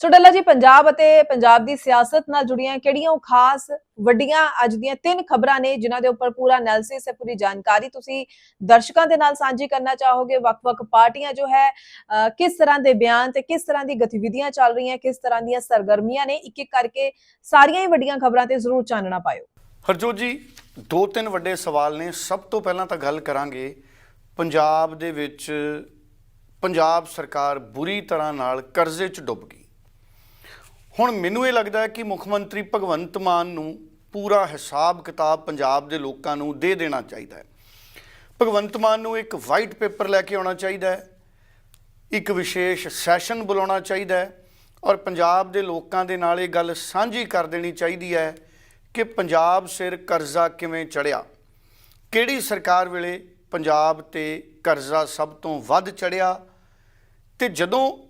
ਸੋ ਡੱਲਾ ਜੀ, ਪੰਜਾਬ ਅਤੇ ਪੰਜਾਬ ਦੀ ਸਿਆਸਤ ਨਾਲ ਜੁੜੀਆਂ ਕਿਹੜੀਆਂ ਉਹ ਖਾਸ ਵੱਡੀਆਂ ਅੱਜ ਦੀਆਂ ਤਿੰਨ ਖਬਰਾਂ ਨੇ, ਜਿਨ੍ਹਾਂ ਦੇ ਉੱਪਰ ਪੂਰਾ ਐਨਾਲਿਸਿਸ ਹੈ, ਪੂਰੀ ਜਾਣਕਾਰੀ ਤੁਸੀਂ ਦਰਸ਼ਕਾਂ ਦੇ ਨਾਲ ਸਾਂਝੀ ਕਰਨਾ ਚਾਹੋਗੇ। ਵੱਖ-ਵੱਖ ਪਾਰਟੀਆਂ ਜੋ ਹੈ ਕਿਸ ਤਰ੍ਹਾਂ ਦੇ ਬਿਆਨ ਤੇ ਕਿਸ ਤਰ੍ਹਾਂ ਦੀ ਗਤੀਵਿਧੀਆਂ ਚੱਲ ਰਹੀਆਂ, ਕਿਸ ਤਰ੍ਹਾਂ ਦੀਆਂ ਸਰਗਰਮੀਆਂ ਨੇ ਇੱਕ ਇੱਕ ਕਰਕੇ ਸਾਰੀਆਂ ਹੀ ਵੱਡੀਆਂ ਖਬਰਾਂ ਤੇ ਜ਼ਰੂਰ ਚਾਨਣਾ ਪਾਇਓ। ਹਰਜੋਤ ਜੀ ਦੋ ਤਿੰਨ ਵੱਡੇ ਸਵਾਲ ਨੇ। ਸਭ ਤੋਂ ਪਹਿਲਾਂ ਤਾਂ ਗੱਲ ਕਰਾਂਗੇ ਪੰਜਾਬ ਦੇ ਵਿੱਚ ਪੰਜਾਬ ਸਰਕਾਰ ਬੁਰੀ ਤਰ੍ਹਾਂ ਨਾਲ ਕਰਜ਼ੇ 'ਚ ਡੁੱਬ ਗਈ। ਹੁਣ ਮੈਨੂੰ ਇਹ ਲੱਗਦਾ ਹੈ ਕਿ ਮੁੱਖ ਮੰਤਰੀ ਭਗਵੰਤ ਮਾਨ ਨੂੰ ਪੂਰਾ ਹਿਸਾਬ ਕਿਤਾਬ ਪੰਜਾਬ ਦੇ ਲੋਕਾਂ ਨੂੰ ਦੇ ਦੇਣਾ ਚਾਹੀਦਾ ਹੈ। ਭਗਵੰਤ ਮਾਨ ਨੂੰ ਇੱਕ ਵਾਈਟ ਪੇਪਰ ਲੈ ਕੇ ਆਉਣਾ ਚਾਹੀਦਾ ਹੈ, ਇੱਕ ਵਿਸ਼ੇਸ਼ ਸੈਸ਼ਨ ਬੁਲਾਉਣਾ ਚਾਹੀਦਾ ਹੈ ਔਰ ਪੰਜਾਬ ਦੇ ਲੋਕਾਂ ਦੇ ਨਾਲ ਇਹ ਗੱਲ ਸਾਂਝੀ ਕਰ ਦੇਣੀ ਚਾਹੀਦੀ ਹੈ ਕਿ ਪੰਜਾਬ ਸਿਰ ਕਰਜ਼ਾ ਕਿਵੇਂ ਚੜਿਆ ਕਿਹੜੀ ਸਰਕਾਰ ਵੇਲੇ ਪੰਜਾਬ ਤੇ ਕਰਜ਼ਾ ਸਭ ਤੋਂ ਵੱਧ ਚੜਿਆ ਤੇ ਜਦੋਂ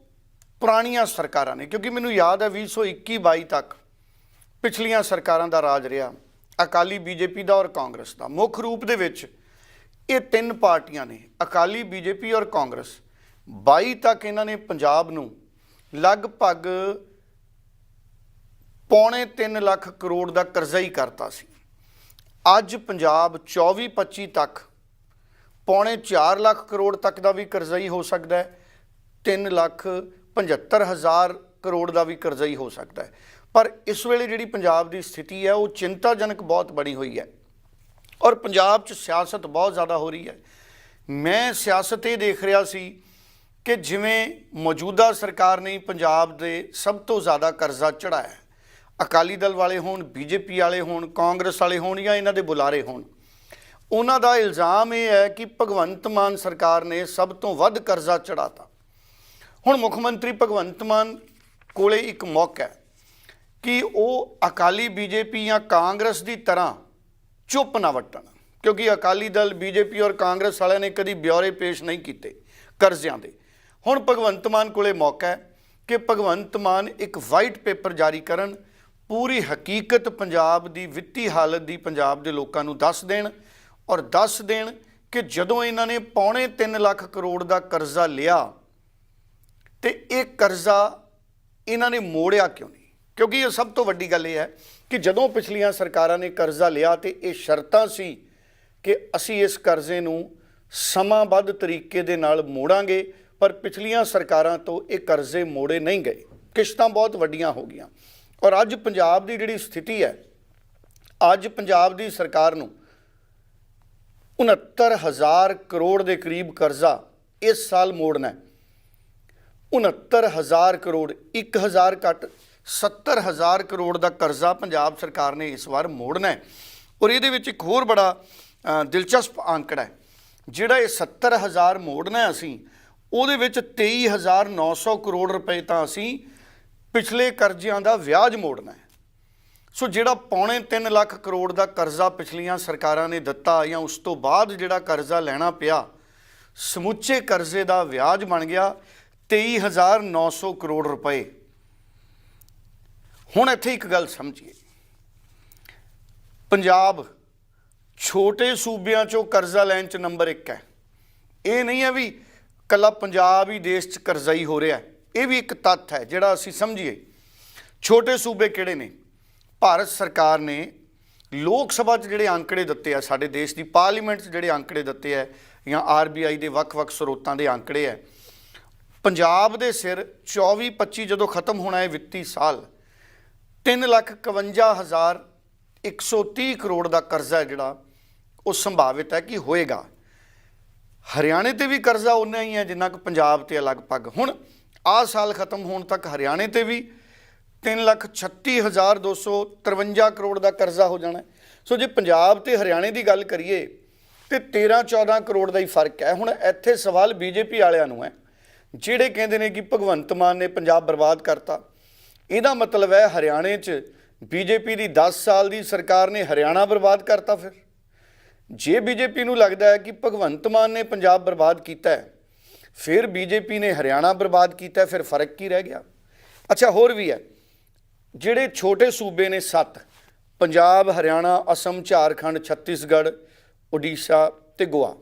ਪੁਰਾਣੀਆਂ ਸਰਕਾਰਾਂ ਨੇ, ਕਿਉਂਕਿ ਮੈਨੂੰ ਯਾਦ ਹੈ 2021 22 ਤੱਕ ਪਿਛਲੀਆਂ ਸਰਕਾਰਾਂ ਦਾ ਰਾਜ ਰਿਹਾ, ਅਕਾਲੀ ਬੀਜੇਪੀ ਦਾ ਔਰ ਕਾਂਗਰਸ ਦਾ। ਮੁੱਖ ਰੂਪ ਦੇ ਵਿੱਚ ਇਹ ਤਿੰਨ ਪਾਰਟੀਆਂ ਨੇ, ਅਕਾਲੀ ਬੀਜੇਪੀ ਔਰ ਕਾਂਗਰਸ। 22 ਤੱਕ ਇਹਨਾਂ ਨੇ ਪੰਜਾਬ ਨੂੰ ਲਗਭਗ ਪੌਣੇ 3 ਲੱਖ ਕਰੋੜ ਦਾ ਕਰਜ਼ਾ ਹੀ ਕਰਤਾ ਸੀ। ਅੱਜ ਪੰਜਾਬ 24 25 ਤੱਕ ਪੌਣੇ 4 ਲੱਖ ਕਰੋੜ ਤੱਕ ਦਾ ਵੀ ਕਰਜ਼ਾ ਹੀ ਹੋ ਸਕਦਾ ਹੈ। 3 ਲੱਖ 75 ਹਜ਼ਾਰ ਕਰੋੜ ਦਾ ਵੀ ਕਰਜ਼ਾ ਹੀ ਹੋ ਸਕਦਾ ਹੈ। ਪਰ ਇਸ ਵੇਲੇ ਜਿਹੜੀ ਪੰਜਾਬ ਦੀ ਸਥਿਤੀ ਹੈ, ਉਹ ਚਿੰਤਾਜਨਕ ਬਹੁਤ ਬਣੀ ਹੋਈ ਹੈ। ਔਰ ਪੰਜਾਬ 'ਚ ਸਿਆਸਤ ਬਹੁਤ ਜ਼ਿਆਦਾ ਹੋ ਰਹੀ ਹੈ। ਮੈਂ ਸਿਆਸਤ ਇਹ ਦੇਖ ਰਿਹਾ ਸੀ ਕਿ ਜਿਵੇਂ ਮੌਜੂਦਾ ਸਰਕਾਰ ਨੇ ਪੰਜਾਬ ਦੇ ਸਭ ਤੋਂ ਜ਼ਿਆਦਾ ਕਰਜ਼ਾ ਚੜਾਇਆ ਅਕਾਲੀ ਦਲ ਵਾਲੇ ਹੋਣ, ਬੀਜੇਪੀ ਵਾਲੇ ਹੋਣ, ਕਾਂਗਰਸ ਵਾਲੇ ਹੋਣ ਜਾਂ ਇਹਨਾਂ ਦੇ ਬੁਲਾਰੇ ਹੋਣ। ਉਹਨਾਂ ਦਾ ਇਲਜ਼ਾਮ ਇਹ ਹੈ ਕਿ ਭਗਵੰਤ ਮਾਨ ਸਰਕਾਰ ਨੇ ਸਭ ਤੋਂ ਵੱਧ ਕਰਜ਼ਾ ਚੜਾਤਾ ਹੁਣ ਮੁੱਖ ਮੰਤਰੀ ਭਗਵੰਤ ਮਾਨ ਕੋਲੇ ਇੱਕ ਮੌਕਾ ਹੈ ਕਿ ਉਹ ਅਕਾਲੀ ਬੀਜੇਪੀ ਜਾਂ ਕਾਂਗਰਸ ਦੀ ਤਰ੍ਹਾਂ ਚੁੱਪ ਨਾ ਵੱਟਣ, ਕਿਉਂਕਿ ਅਕਾਲੀ ਦਲ ਬੀਜੇਪੀ ਔਰ ਕਾਂਗਰਸ ਵਾਲਿਆਂ ਨੇ ਕਦੀ ਬਿਉਰੇ ਪੇਸ਼ ਨਹੀਂ ਕੀਤੇ ਕਰਜ਼ਿਆਂ ਦੇ। ਹੁਣ ਭਗਵੰਤ ਮਾਨ ਕੋਲੇ ਮੌਕਾ ਹੈ ਕਿ ਭਗਵੰਤ ਮਾਨ ਇੱਕ ਵਾਈਟ ਪੇਪਰ ਜਾਰੀ ਕਰਨ, ਪੂਰੀ ਹਕੀਕਤ ਪੰਜਾਬ ਦੀ ਵਿੱਤੀ ਹਾਲਤ ਦੀ ਪੰਜਾਬ ਦੇ ਲੋਕਾਂ ਨੂੰ ਦੱਸ ਦੇਣ ਔਰ ਦੱਸ ਦੇਣ ਕਿ ਜਦੋਂ ਇਹਨਾਂ ਨੇ ਪੌਣੇ 3 ਲੱਖ ਕਰੋੜ ਦਾ ਕਰਜ਼ਾ ਲਿਆ ਤੇ ਇਹ ਕਰਜ਼ਾ ਇਹਨਾਂ ਨੇ ਮੋੜਿਆ ਕਿਉਂ ਨਹੀਂ? ਕਿਉਂਕਿ ਇਹ ਸਭ ਤੋਂ ਵੱਡੀ ਗੱਲ ਇਹ ਹੈ ਕਿ ਜਦੋਂ ਪਿਛਲੀਆਂ ਸਰਕਾਰਾਂ ਨੇ ਕਰਜ਼ਾ ਲਿਆ ਤੇ ਇਹ ਸ਼ਰਤਾਂ ਸੀ ਕਿ ਅਸੀਂ ਇਸ ਕਰਜ਼ੇ ਨੂੰ ਸਮਾਂਬੱਧ ਤਰੀਕੇ ਦੇ ਨਾਲ ਮੋੜਾਂਗੇ, ਪਰ ਪਿਛਲੀਆਂ ਸਰਕਾਰਾਂ ਤੋਂ ਇਹ ਕਰਜ਼ੇ ਮੋੜੇ ਨਹੀਂ ਗਏ। ਕਿਸ਼ਤਾਂ ਬਹੁਤ ਵੱਡੀਆਂ ਹੋ ਗਈਆਂ। ਔਰ ਅੱਜ ਪੰਜਾਬ ਦੀ ਜਿਹੜੀ ਸਥਿਤੀ ਹੈ, ਅੱਜ ਪੰਜਾਬ ਦੀ ਸਰਕਾਰ ਨੂੰ 69000 ਕਰੋੜ ਦੇ ਕਰੀਬ ਕਰਜ਼ਾ ਇਸ ਸਾਲ ਮੋੜਨਾ ਹੈ। 69000 ਕਰੋੜ 1000 ਘੱਟ 70000 ਕਰੋੜ ਦਾ ਕਰਜ਼ਾ ਪੰਜਾਬ ਸਰਕਾਰ ਨੇ ਇਸ ਵਾਰ ਮੋੜਨਾ ਹੈ। ਔਰ ਇਹਦੇ ਵਿੱਚ ਇੱਕ ਹੋਰ ਬੜਾ ਦਿਲਚਸਪ ਅੰਕੜਾ ਹੈ, ਜਿਹੜਾ ਇਹ 70000 ਮੋੜਨਾ ਹੈ ਅਸੀਂ, ਉਹਦੇ ਵਿੱਚ 23900 ਕਰੋੜ ਰੁਪਏ ਤਾਂ ਅਸੀਂ ਪਿਛਲੇ ਕਰਜ਼ਿਆਂ ਦਾ ਵਿਆਜ ਮੋੜਨਾ ਹੈ। ਸੋ ਜਿਹੜਾ ਪੌਣੇ 3 ਲੱਖ ਕਰੋੜ ਦਾ ਕਰਜ਼ਾ ਪਿਛਲੀਆਂ ਸਰਕਾਰਾਂ ਨੇ ਦਿੱਤਾ ਜਾਂ ਉਸ ਤੋਂ ਬਾਅਦ ਜਿਹੜਾ ਕਰਜ਼ਾ ਲੈਣਾ ਪਿਆ, ਸਮੁੱਚੇ ਕਰਜ਼ੇ ਦਾ ਵਿਆਜ ਬਣ ਗਿਆ 23900 ਕਰੋੜ ਰੁਪਏ। ਹੁਣ ਇੱਥੇ ਇੱਕ ਗੱਲ ਸਮਝੀਏ। ਪੰਜਾਬ ਛੋਟੇ ਸੂਬਿਆਂ ਚੋਂ ਕਰਜ਼ਾ ਲੈਣ ਚ ਨੰਬਰ 1 ਹੈ। ਇਹ ਨਹੀਂ ਹੈ ਵੀ ਕੱਲਾ ਪੰਜਾਬ ਹੀ ਦੇਸ਼ ਚ ਕਰਜ਼ਾਈ ਹੋ ਰਿਹਾ ਇਹ ਵੀ ਇੱਕ ਤੱਥ ਹੈ ਜਿਹੜਾ ਅਸੀਂ ਸਮਝੀਏ। ਛੋਟੇ ਸੂਬੇ ਕਿਹੜੇ ਨੇ? ਭਾਰਤ ਸਰਕਾਰ ਨੇ ਲੋਕ ਸਭਾ 'ਚ ਜਿਹੜੇ ਅੰਕੜੇ ਦਿੱਤੇ ਆ, ਸਾਡੇ ਦੇਸ਼ ਦੀ ਪਾਰਲੀਮੈਂਟ 'ਚ ਜਿਹੜੇ ਅੰਕੜੇ ਦਿੱਤੇ ਆ ਜਾਂ ਆਰਬੀਆਈ ਦੇ ਵੱਖ-ਵੱਖ ਸਰੋਤਾਂ ਦੇ ਅੰਕੜੇ ਆ ਪੰਜਾਬ ਦੇ ਸਿਰ 24 25 ਜਦੋਂ ਖਤਮ ਹੋਣਾ ਹੈ ਵਿੱਤੀ ਸਾਲ 351130 ਕਰੋੜ ਦਾ ਕਰਜ਼ਾ ਜਿਹੜਾ, ਉਹ ਸੰਭਾਵਿਤ ਹੈ ਕਿ ਹੋਏਗਾ। ਹਰਿਆਣੇ ਤੇ ਵੀ ਕਰਜ਼ਾ ਉਨਾ ਹੀ ਹੈ ਜਿੰਨਾ ਕਿ ਪੰਜਾਬ ਤੇ ਲਗਭਗ। ਹੁਣ ਆਹ ਸਾਲ ਖਤਮ ਹੋਣ ਤੱਕ ਹਰਿਆਣੇ ਤੇ ਵੀ 336253 ਕਰੋੜ ਦਾ ਕਰਜ਼ਾ ਹੋ ਜਾਣਾ ਸੋ ਜੇ ਪੰਜਾਬ ਤੇ ਹਰਿਆਣੇ ਦੀ ਗੱਲ ਕਰੀਏ, ਤੇ 13 14 ਕਰੋੜ ਦਾ ਹੀ ਫ਼ਰਕ ਹੈ। ਹੁਣ ਇੱਥੇ ਸਵਾਲ ਬੀਜੇਪੀ ਵਾਲਿਆਂ ਨੂੰ ਹੈ। ਜਿਹੜੇ ਕਹਿੰਦੇ ਨੇ ਕਿ ਭਗਵੰਤ ਮਾਨ ਨੇ ਪੰਜਾਬ ਬਰਬਾਦ ਕਰਤਾ, ਇਹਦਾ ਮਤਲਬ ਹੈ ਹਰਿਆਣੇ 'ਚ ਬੀਜੇਪੀ ਦੀ 10 ਸਾਲ ਦੀ ਸਰਕਾਰ ਨੇ ਹਰਿਆਣਾ ਬਰਬਾਦ ਕਰਤਾ ਫਿਰ। ਜੇ ਬੀਜੇਪੀ ਨੂੰ ਲੱਗਦਾ ਹੈ ਕਿ ਭਗਵੰਤ ਮਾਨ ਨੇ ਪੰਜਾਬ ਬਰਬਾਦ ਕੀਤਾ ਹੈ, ਫਿਰ ਬੀਜੇਪੀ ਨੇ ਹਰਿਆਣਾ ਬਰਬਾਦ ਕੀਤਾ, ਫਿਰ ਫ਼ਰਕ ਕੀ ਰਹਿ ਗਿਆ? ਅੱਛਾ, ਹੋਰ ਵੀ ਹੈ। ਜਿਹੜੇ ਛੋਟੇ ਸੂਬੇ ਨੇ 7 ਪੰਜਾਬ, ਹਰਿਆਣਾ, ਅਸਮ, ਝਾਰਖੰਡ, ਛੱਤੀਸਗੜ੍ਹ, ਉੜੀਸਾ ਤੇ ਗੋਆ,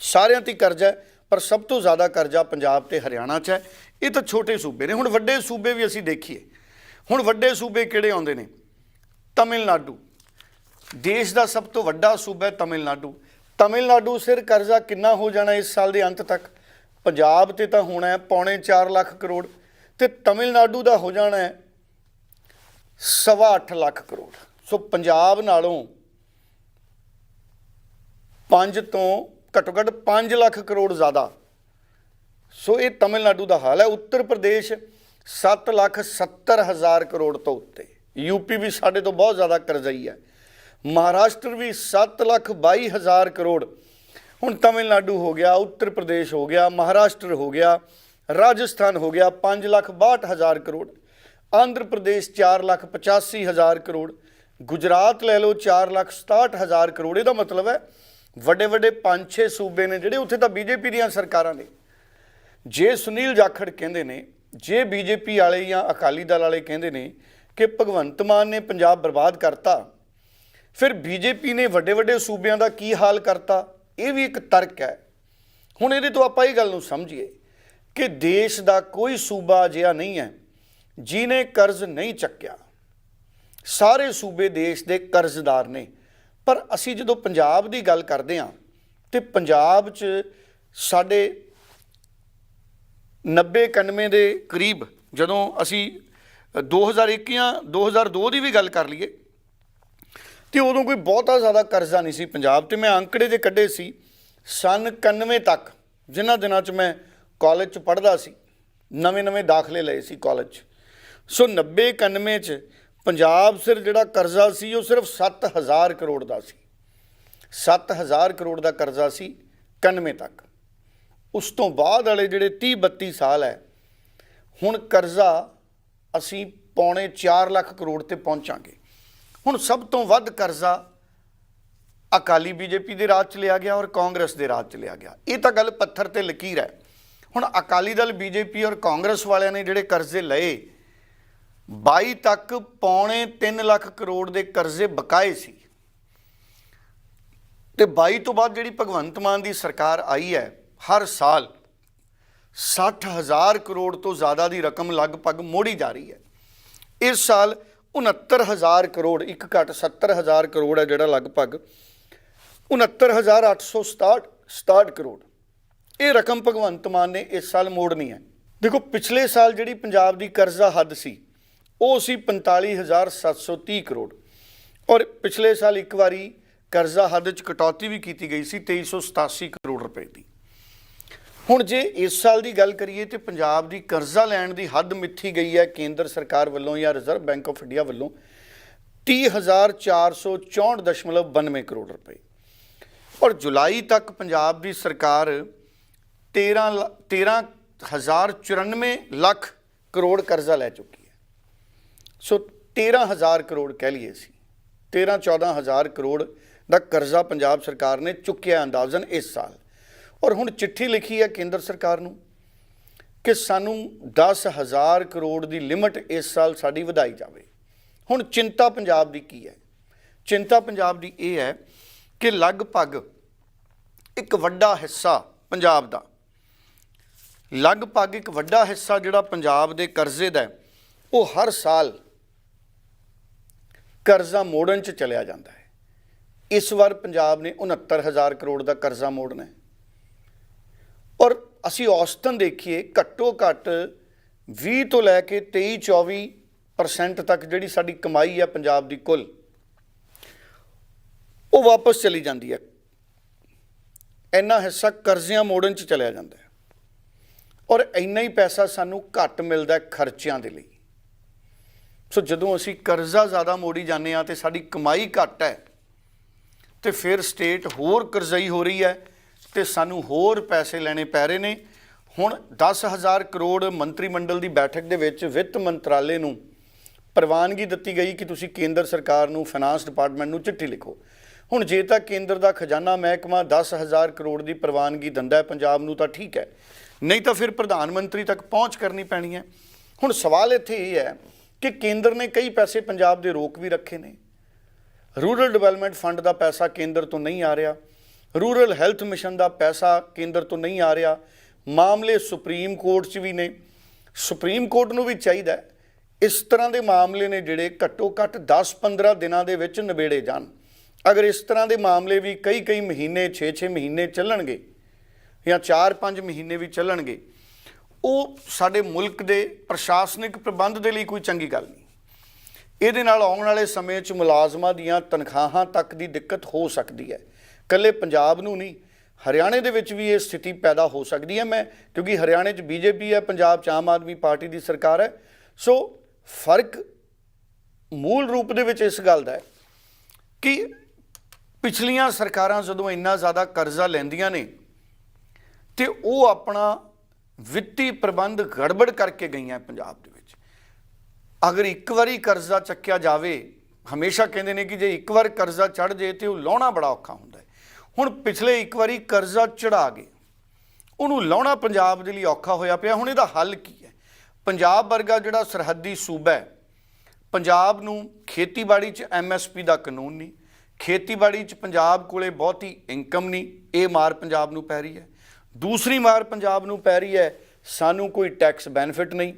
ਸਾਰਿਆਂ ਤੇ ਕਰਜ਼ਾ ਹੈ। ਪਰ ਸਭ ਤੋਂ ਜ਼ਿਆਦਾ ਕਰਜ਼ਾ ਪੰਜਾਬ ਤੇ ਹਰਿਆਣਾ 'ਚ ਹੈ। ਇਹ ਤਾਂ ਛੋਟੇ ਸੂਬੇ ਨੇ। ਹੁਣ ਵੱਡੇ ਸੂਬੇ ਵੀ ਅਸੀਂ ਦੇਖੀਏ। ਹੁਣ ਵੱਡੇ ਸੂਬੇ ਕਿਹੜੇ ਆਉਂਦੇ ਨੇ? ਤਮਿਲਨਾਡੂ। ਦੇਸ਼ ਦਾ ਸਭ ਤੋਂ ਵੱਡਾ ਸੂਬਾ ਹੈ ਤਮਿਲਨਾਡੂ। ਤਮਿਲਨਾਡੂ ਸਿਰ ਕਰਜ਼ਾ ਕਿੰਨਾ ਹੋ ਜਾਣਾ ਇਸ ਸਾਲ ਦੇ ਅੰਤ ਤੱਕ? ਪੰਜਾਬ ਤੇ ਤਾਂ ਹੋਣਾ ਹੈ ਪੌਣੇ 4 ਲੱਖ ਕਰੋੜ ਤੇ ਤਮਿਲਨਾਡੂ ਦਾ ਹੋ ਜਾਣਾ ਹੈ ਸਵਾ ਅੱਠ ਲੱਖ ਕਰੋੜ। ਸੋ ਪੰਜਾਬ ਨਾਲੋਂ 5 ਤੋਂ ਘੱਟੋ ਘੱਟ 5 ਲੱਖ ਕਰੋੜ ਜ਼ਿਆਦਾ। ਸੋ ਇਹ ਤਮਿਲਨਾਡੂ ਦਾ ਹਾਲ ਹੈ। ਉੱਤਰ ਪ੍ਰਦੇਸ਼ 7 ਲੱਖ 70 ਹਜ਼ਾਰ ਕਰੋੜ ਤੋਂ ਉੱਤੇ। ਯੂਪੀ ਵੀ ਸਾਡੇ ਤੋਂ ਬਹੁਤ ਜ਼ਿਆਦਾ ਕਰਜ਼ਈ ਹੈ। ਮਹਾਰਾਸ਼ਟਰ ਵੀ 7 ਲੱਖ 22 ਹਜ਼ਾਰ ਕਰੋੜ। ਹੁਣ ਤਮਿਲਨਾਡੂ ਹੋ ਗਿਆ, ਉੱਤਰ ਪ੍ਰਦੇਸ਼ ਹੋ ਗਿਆ, ਮਹਾਰਾਸ਼ਟਰ ਹੋ ਗਿਆ, ਰਾਜਸਥਾਨ ਹੋ ਗਿਆ 5 ਲੱਖ 62 ਹਜ਼ਾਰ ਕਰੋੜ। ਆਂਧਰ ਪ੍ਰਦੇਸ਼ 4 ਲੱਖ 85 ਹਜ਼ਾਰ ਕਰੋੜ। ਗੁਜਰਾਤ ਲੈ ਲਓ 4 ਲੱਖ 67 ਹਜ਼ਾਰ ਕਰੋੜ। ਇਹਦਾ ਮਤਲਬ ਹੈ ਵੱਡੇ ਵੱਡੇ 5-6 ਸੂਬੇ ਨੇ ਜਿਹੜੇ ਉੱਥੇ ਤਾਂ ਬੀਜੇਪੀ ਦੀਆਂ ਸਰਕਾਰਾਂ ਨੇ। ਜੇ ਸੁਨੀਲ ਜਾਖੜ ਕਹਿੰਦੇ ਨੇ, ਜੇ ਬੀਜੇਪੀ ਵਾਲੇ ਜਾਂ ਅਕਾਲੀ ਦਲ ਵਾਲੇ ਕਹਿੰਦੇ ਨੇ ਕਿ ਭਗਵੰਤ ਮਾਨ ਨੇ ਪੰਜਾਬ ਬਰਬਾਦ ਕਰਤਾ, ਫਿਰ ਬੀਜੇਪੀ ਨੇ ਵੱਡੇ ਵੱਡੇ ਸੂਬਿਆਂ ਦਾ ਕੀ ਹਾਲ ਕਰਤਾ, ਇਹ ਵੀ ਇੱਕ ਤਰਕ ਹੈ। ਹੁਣ ਇਹਦੇ ਤੋਂ ਆਪਾਂ ਇਹ ਗੱਲ ਨੂੰ ਸਮਝੀਏ ਕਿ ਦੇਸ਼ ਦਾ ਕੋਈ ਸੂਬਾ ਅਜਿਹਾ ਨਹੀਂ ਹੈ ਜਿਨੇ ਕਰਜ਼ ਨਹੀਂ ਚੱਕਿਆ। ਸਾਰੇ ਸੂਬੇ ਦੇਸ਼ ਦੇ ਕਰਜ਼ਦਾਰ ਨੇ। ਪਰ ਅਸੀਂ ਜਦੋਂ ਪੰਜਾਬ ਦੀ ਗੱਲ ਕਰਦੇ ਹਾਂ ਤੇ ਪੰਜਾਬ 'ਚ ਸਾਡੇ 90 91 ਦੇ ਕਰੀਬ ਜਦੋਂ ਅਸੀਂ 2001 ਜਾਂ 2002 ਦੀ ਵੀ ਗੱਲ ਕਰ ਲਈਏ ਤੇ ਉਦੋਂ ਕੋਈ ਬਹੁਤਾ ਜ਼ਿਆਦਾ ਕਰਜ਼ਾ ਨਹੀਂ ਸੀ ਪੰਜਾਬ ਤੇ ਮੈਂ ਅੰਕੜੇ ਦੇ ਕੱਢੇ ਸੀ ਸਨ 91 ਤੱਕ, ਜਿਨ੍ਹਾਂ ਦਿਨਾਂ 'ਚ ਮੈਂ ਕਾਲਜ 'ਚ ਪੜ੍ਹਦਾ ਸੀ ਨਵੇਂ-ਨਵੇਂ ਦਾਖਲੇ ਲਏ ਸੀ ਕਾਲਜ 'ਚ। ਸੋ 90 91 'ਚ ਪੰਜਾਬ ਸਿਰ ਜਿਹੜਾ ਕਰਜ਼ਾ ਸੀ, ਉਹ ਸਿਰਫ 7000 ਕਰੋੜ ਦਾ ਸੀ। 7000 ਕਰੋੜ ਦਾ ਕਰਜ਼ਾ ਸੀ 91 ਤੱਕ। ਉਸ ਤੋਂ ਬਾਅਦ ਵਾਲੇ ਜਿਹੜੇ 30 32 ਸਾਲ ਹੈ, ਹੁਣ ਕਰਜ਼ਾ ਅਸੀਂ ਪੌਣੇ 4 ਲੱਖ ਕਰੋੜ ਤੇ ਪਹੁੰਚਾਂਗੇ। ਹੁਣ ਸਭ ਤੋਂ ਵੱਧ ਕਰਜ਼ਾ ਅਕਾਲੀ ਬੀਜੇਪੀ ਦੇ ਰਾਜ ਚ ਲਿਆ ਗਿਆ ਔਰ ਕਾਂਗਰਸ ਦੇ ਰਾਜ ਚ ਲਿਆ ਗਿਆ। ਇਹ ਤਾਂ ਗੱਲ ਪੱਥਰ ਤੇ ਲਕੀਰ ਹੈ। ਹੁਣ ਅਕਾਲੀ ਦਲ, ਬੀਜੇਪੀ ਔਰ ਕਾਂਗਰਸ ਵਾਲਿਆਂ ਨੇ ਜਿਹੜੇ ਕਰਜ਼ੇ ਲਏ 22 ਤੱਕ ਪੌਣੇ 3 ਲੱਖ ਕਰੋੜ ਦੇ ਕਰਜ਼ੇ ਬਕਾਏ ਸੀ। ਤੇ 22 ਤੋਂ ਬਾਅਦ ਜਿਹੜੀ ਭਗਵੰਤ ਮਾਨ ਦੀ ਸਰਕਾਰ ਆਈ ਹੈ, ਹਰ ਸਾਲ 60000 ਕਰੋੜ ਤੋਂ ਜ਼ਿਆਦਾ ਦੀ ਰਕਮ ਲਗਭਗ ਮੋੜੀ ਜਾ ਰਹੀ ਹੈ। ਇਸ ਸਾਲ 69000 ਕਰੋੜ, ਇੱਕ ਘੱਟ 70000 ਕਰੋੜ ਹੈ ਜਿਹੜਾ ਲਗਭਗ 69867 67 ਕਰੋੜ। ਇਹ ਰਕਮ ਭਗਵੰਤ ਮਾਨ ਨੇ ਇਸ ਸਾਲ ਮੋੜਨੀ ਹੈ। ਦੇਖੋ, ਪਿਛਲੇ ਸਾਲ ਜਿਹੜੀ ਪੰਜਾਬ ਦੀ ਕਰਜ਼ਾ ਹੱਦ ਸੀ ਉਹ ਸੀ 45730 ਕਰੋੜ। ਔਰ ਪਿਛਲੇ ਸਾਲ ਇੱਕ ਵਾਰੀ ਕਰਜ਼ਾ ਹੱਦ ਚ ਕਟੌਤੀ ਵੀ ਕੀਤੀ ਗਈ ਸੀ 2387 ਕਰੋੜ ਰੁਪਏ ਦੀ। ਹੁਣ ਜੇ ਇਸ ਸਾਲ ਦੀ ਗੱਲ ਕਰੀਏ ਤੇ ਪੰਜਾਬ ਦੀ ਕਰਜ਼ਾ ਲੈਣ ਦੀ ਹੱਦ ਮਿੱਥੀ ਗਈ ਹੈ, ਕੇਂਦਰ ਸਰਕਾਰ ਵੱਲੋਂ ਜਾਂ ਰਿਜ਼ਰਵ ਬੈਂਕ ਆਫ ਇੰਡੀਆ ਵੱਲੋਂ 30464.92 ਕਰੋੜ ਰੁਪਏ। ਔਰ ਜੁਲਾਈ ਤੱਕ ਪੰਜਾਬ ਦੀ ਸਰਕਾਰ 13 ਲ- 13094 ਲੱਖ ਕਰੋੜ ਕਰਜ਼ਾ ਲੈ ਚੁੱਕੀ। ਸੋ 13000 ਕਰੋੜ ਕਹਿ ਲਈਏ ਸੀ 13 14000 ਕਰੋੜ ਦਾ ਕਰਜ਼ਾ ਪੰਜਾਬ ਸਰਕਾਰ ਨੇ ਚੁੱਕਿਆ ਅੰਦਾਜ਼ਨ ਇਸ ਸਾਲ। ਔਰ ਹੁਣ ਚਿੱਠੀ ਲਿਖੀ ਹੈ ਕੇਂਦਰ ਸਰਕਾਰ ਨੂੰ ਕਿ ਸਾਨੂੰ 10000 ਕਰੋੜ ਦੀ ਲਿਮਟ ਇਸ ਸਾਲ ਸਾਡੀ ਵਧਾਈ ਜਾਵੇ। ਹੁਣ ਚਿੰਤਾ ਪੰਜਾਬ ਦੀ ਕੀ ਹੈ? ਚਿੰਤਾ ਪੰਜਾਬ ਦੀ ਇਹ ਹੈ ਕਿ ਲਗਭਗ ਇੱਕ ਵੱਡਾ ਹਿੱਸਾ ਪੰਜਾਬ ਦਾ, ਲਗਭਗ ਇੱਕ ਵੱਡਾ ਹਿੱਸਾ ਜਿਹੜਾ ਪੰਜਾਬ ਦੇ ਕਰਜ਼ੇ ਦਾ ਉਹ ਹਰ ਸਾਲ ਕਰਜ਼ਾ ਮੋੜਨ ਚ ਚਲਿਆ ਜਾਂਦਾ ਹੈ। ਇਸ ਵਾਰ ਪੰਜਾਬ ਨੇ 69000 ਕਰੋੜ ਦਾ ਕਰਜ਼ਾ ਮੋੜਨਾ ਹੈ। ਔਰ ਅਸੀਂ ਔਸਤਨ ਦੇਖੀਏ, ਘੱਟੋ ਘੱਟ 20 ਤੋਂ ਲੈ ਕੇ 23 24% ਤੱਕ ਜਿਹੜੀ ਸਾਡੀ ਕਮਾਈ ਹੈ ਪੰਜਾਬ ਦੀ ਕੁੱਲ, ਉਹ ਵਾਪਸ ਚਲੀ ਜਾਂਦੀ ਹੈ। ਇੰਨਾ ਹਿੱਸਾ ਕਰਜ਼ਿਆਂ ਮੋੜਨ ਚ ਚਲਿਆ ਜਾਂਦਾ ਹੈ। ਔਰ ਇੰਨਾ ਹੀ ਪੈਸਾ ਸਾਨੂੰ ਘੱਟ ਮਿਲਦਾ ਖਰਚਿਆਂ ਦੇ ਲਈ। ਸੋ ਜਦੋਂ ਅਸੀਂ ਕਰਜ਼ਾ ਜ਼ਿਆਦਾ ਮੋੜੀ ਜਾਂਦੇ ਆ ਤੇ ਸਾਡੀ ਕਮਾਈ ਘੱਟ ਹੈ, ਤੇ ਫਿਰ ਸਟੇਟ ਹੋਰ ਕਰਜ਼ਈ ਹੋ ਰਹੀ ਹੈ ਤੇ ਸਾਨੂੰ ਹੋਰ ਪੈਸੇ ਲੈਣੇ ਪੈ ਰਹੇ ਨੇ। ਹੁਣ 10000 ਕਰੋੜ ਮੰਤਰੀ ਮੰਡਲ ਦੀ ਬੈਠਕ ਦੇ ਵਿੱਚ ਵਿੱਤ ਮੰਤਰਾਲੇ ਨੂੰ ਪ੍ਰਵਾਨਗੀ ਦਿੱਤੀ ਗਈ ਕਿ ਤੁਸੀਂ ਕੇਂਦਰ ਸਰਕਾਰ ਨੂੰ ਫਾਈਨਾਂਸ ਡਿਪਾਰਟਮੈਂਟ ਨੂੰ ਚਿੱਠੀ ਲਿਖੋ। ਹੁਣ ਜੇ ਤਾਂ ਕੇਂਦਰ ਦਾ ਖਜ਼ਾਨਾ ਮਹਿਕਮਾ 10000 ਕਰੋੜ ਦੀ ਪ੍ਰਵਾਨਗੀ ਦਿੰਦਾ ਹੈ, ਪੰਜਾਬ ਨੂੰ ਤਾਂ ਠੀਕ ਹੈ। ਨਹੀਂ ਤਾਂ ਫਿਰ ਪ੍ਰਧਾਨ ਮੰਤਰੀ ਤੱਕ ਪਹੁੰਚ ਕਰਨੀ ਪੈਣੀ ਹੈ। ਹੁਣ ਸਵਾਲ ਇੱਥੇ ਇਹ ਹੈ ਕਿ ਕੇਂਦਰ ਨੇ ਕਈ ਪੈਸੇ ਪੰਜਾਬ ਦੇ ਰੋਕ ਵੀ ਰੱਖੇ ਨੇ। ਰੂਰਲ ਡਿਵੈਲਪਮੈਂਟ ਫੰਡ ਦਾ ਪੈਸਾ ਕੇਂਦਰ ਤੋਂ ਨਹੀਂ ਆ ਰਿਹਾ। ਰੂਰਲ ਹੈਲਥ ਮਿਸ਼ਨ ਦਾ ਪੈਸਾ ਕੇਂਦਰ ਤੋਂ ਨਹੀਂ ਆ ਰਿਹਾ। ਮਾਮਲੇ ਸੁਪਰੀਮ ਕੋਰਟ 'ਚ ਵੀ ਨੇ। ਸੁਪਰੀਮ ਕੋਰਟ ਨੂੰ ਵੀ ਚਾਹੀਦਾ ਇਸ ਤਰ੍ਹਾਂ ਦੇ ਮਾਮਲੇ ਨੇ ਜਿਹੜੇ ਘੱਟੋ ਘੱਟ 10-15 ਦਿਨਾਂ ਦੇ ਵਿੱਚ ਨਿਬੇੜੇ ਜਾਣ। ਅਗਰ ਇਸ ਤਰ੍ਹਾਂ ਦੇ ਮਾਮਲੇ ਵੀ ਕਈ ਕਈ ਮਹੀਨੇ 6-6 ਮਹੀਨੇ ਚੱਲਣਗੇ ਜਾਂ 4-5 ਮਹੀਨੇ ਵੀ ਚੱਲਣਗੇ ਉਹ ਸਾਡੇ ਮੁਲਕ ਦੇ ਪ੍ਰਸ਼ਾਸਨਿਕ ਪ੍ਰਬੰਧ ਦੇ ਲਈ ਕੋਈ ਚੰਗੀ ਗੱਲ ਨਹੀਂ। ਇਹਦੇ ਨਾਲ ਆਉਣ ਵਾਲੇ ਸਮੇਂ 'ਚ ਮੁਲਾਜ਼ਮਾਂ ਦੀਆਂ ਤਨਖਾਹਾਂ ਤੱਕ ਦੀ ਦਿੱਕਤ ਹੋ ਸਕਦੀ ਹੈ। ਕੱਲੇ ਪੰਜਾਬ ਨੂੰ ਨਹੀਂ, ਹਰਿਆਣੇ ਦੇ ਵਿੱਚ ਵੀ ਇਹ ਸਥਿਤੀ ਪੈਦਾ ਹੋ ਸਕਦੀ ਹੈ ਮੈਂ, ਕਿਉਂਕਿ ਹਰਿਆਣੇ 'ਚ ਬੀਜੇਪੀ ਹੈ, ਪੰਜਾਬ 'ਚ ਆਮ ਆਦਮੀ ਪਾਰਟੀ ਦੀ ਸਰਕਾਰ ਹੈ। ਸੋ ਫ਼ਰਕ ਮੂਲ ਰੂਪ ਦੇ ਵਿੱਚ ਇਸ ਗੱਲ ਦਾ ਹੈ ਕਿ ਪਿਛਲੀਆਂ ਸਰਕਾਰਾਂ ਜਦੋਂ ਇੰਨਾ ਜ਼ਿਆਦਾ ਕਰਜ਼ਾ ਲੈਂਦੀਆਂ ਨੇ, ਤੇ ਉਹ ਆਪਣਾ ਵਿੱਤੀ ਪ੍ਰਬੰਧ ਗੜਬੜ ਕਰਕੇ ਗਈਆਂ ਪੰਜਾਬ ਦੇ ਵਿੱਚ। ਅਗਰ ਇੱਕ ਵਾਰੀ ਕਰਜ਼ਾ ਚੱਕਿਆ ਜਾਵੇ, ਹਮੇਸ਼ਾ ਕਹਿੰਦੇ ਨੇ ਕਿ ਜੇ ਇੱਕ ਵਾਰ ਕਰਜ਼ਾ ਚੜ ਜੇ ਤੇ ਉਹ ਲਾਉਣਾ ਬੜਾ ਔਖਾ ਹੁੰਦਾ ਹੈ। ਹੁਣ ਪਿਛਲੇ ਇੱਕ ਵਾਰੀ ਕਰਜ਼ਾ ਚੜਾ ਗਏ। ਉਹਨੂੰ ਲਾਉਣਾ ਪੰਜਾਬ ਦੇ ਲਈ ਔਖਾ ਹੋਇਆ ਪਿਆ। ਹੁਣ ਇਹਦਾ ਹੱਲ ਕੀ ਹੈ? ਪੰਜਾਬ ਵਰਗਾ ਜਿਹੜਾ ਸਰਹੱਦੀ ਸੂਬਾ ਹੈ, ਪੰਜਾਬ ਨੂੰ ਖੇਤੀਬਾੜੀ 'ਚ ਐਮਐਸਪੀ ਦਾ ਕਾਨੂੰਨ ਨਹੀਂ। ਖੇਤੀਬਾੜੀ 'ਚ ਪੰਜਾਬ ਕੋਲੇ ਬਹੁਤੀ ਇਨਕਮ ਨਹੀਂ। ਇਹ ਮਾਰ ਪੰਜਾਬ ਨੂੰ ਪੈ ਰਹੀ ਹੈ। ਦੂਸਰੀ ਮਾਰ ਪੰਜਾਬ ਨੂੰ ਪੈ ਰਹੀ ਹੈ, ਸਾਨੂੰ ਕੋਈ ਟੈਕਸ ਬੈਨੀਫਿਟ ਨਹੀਂ।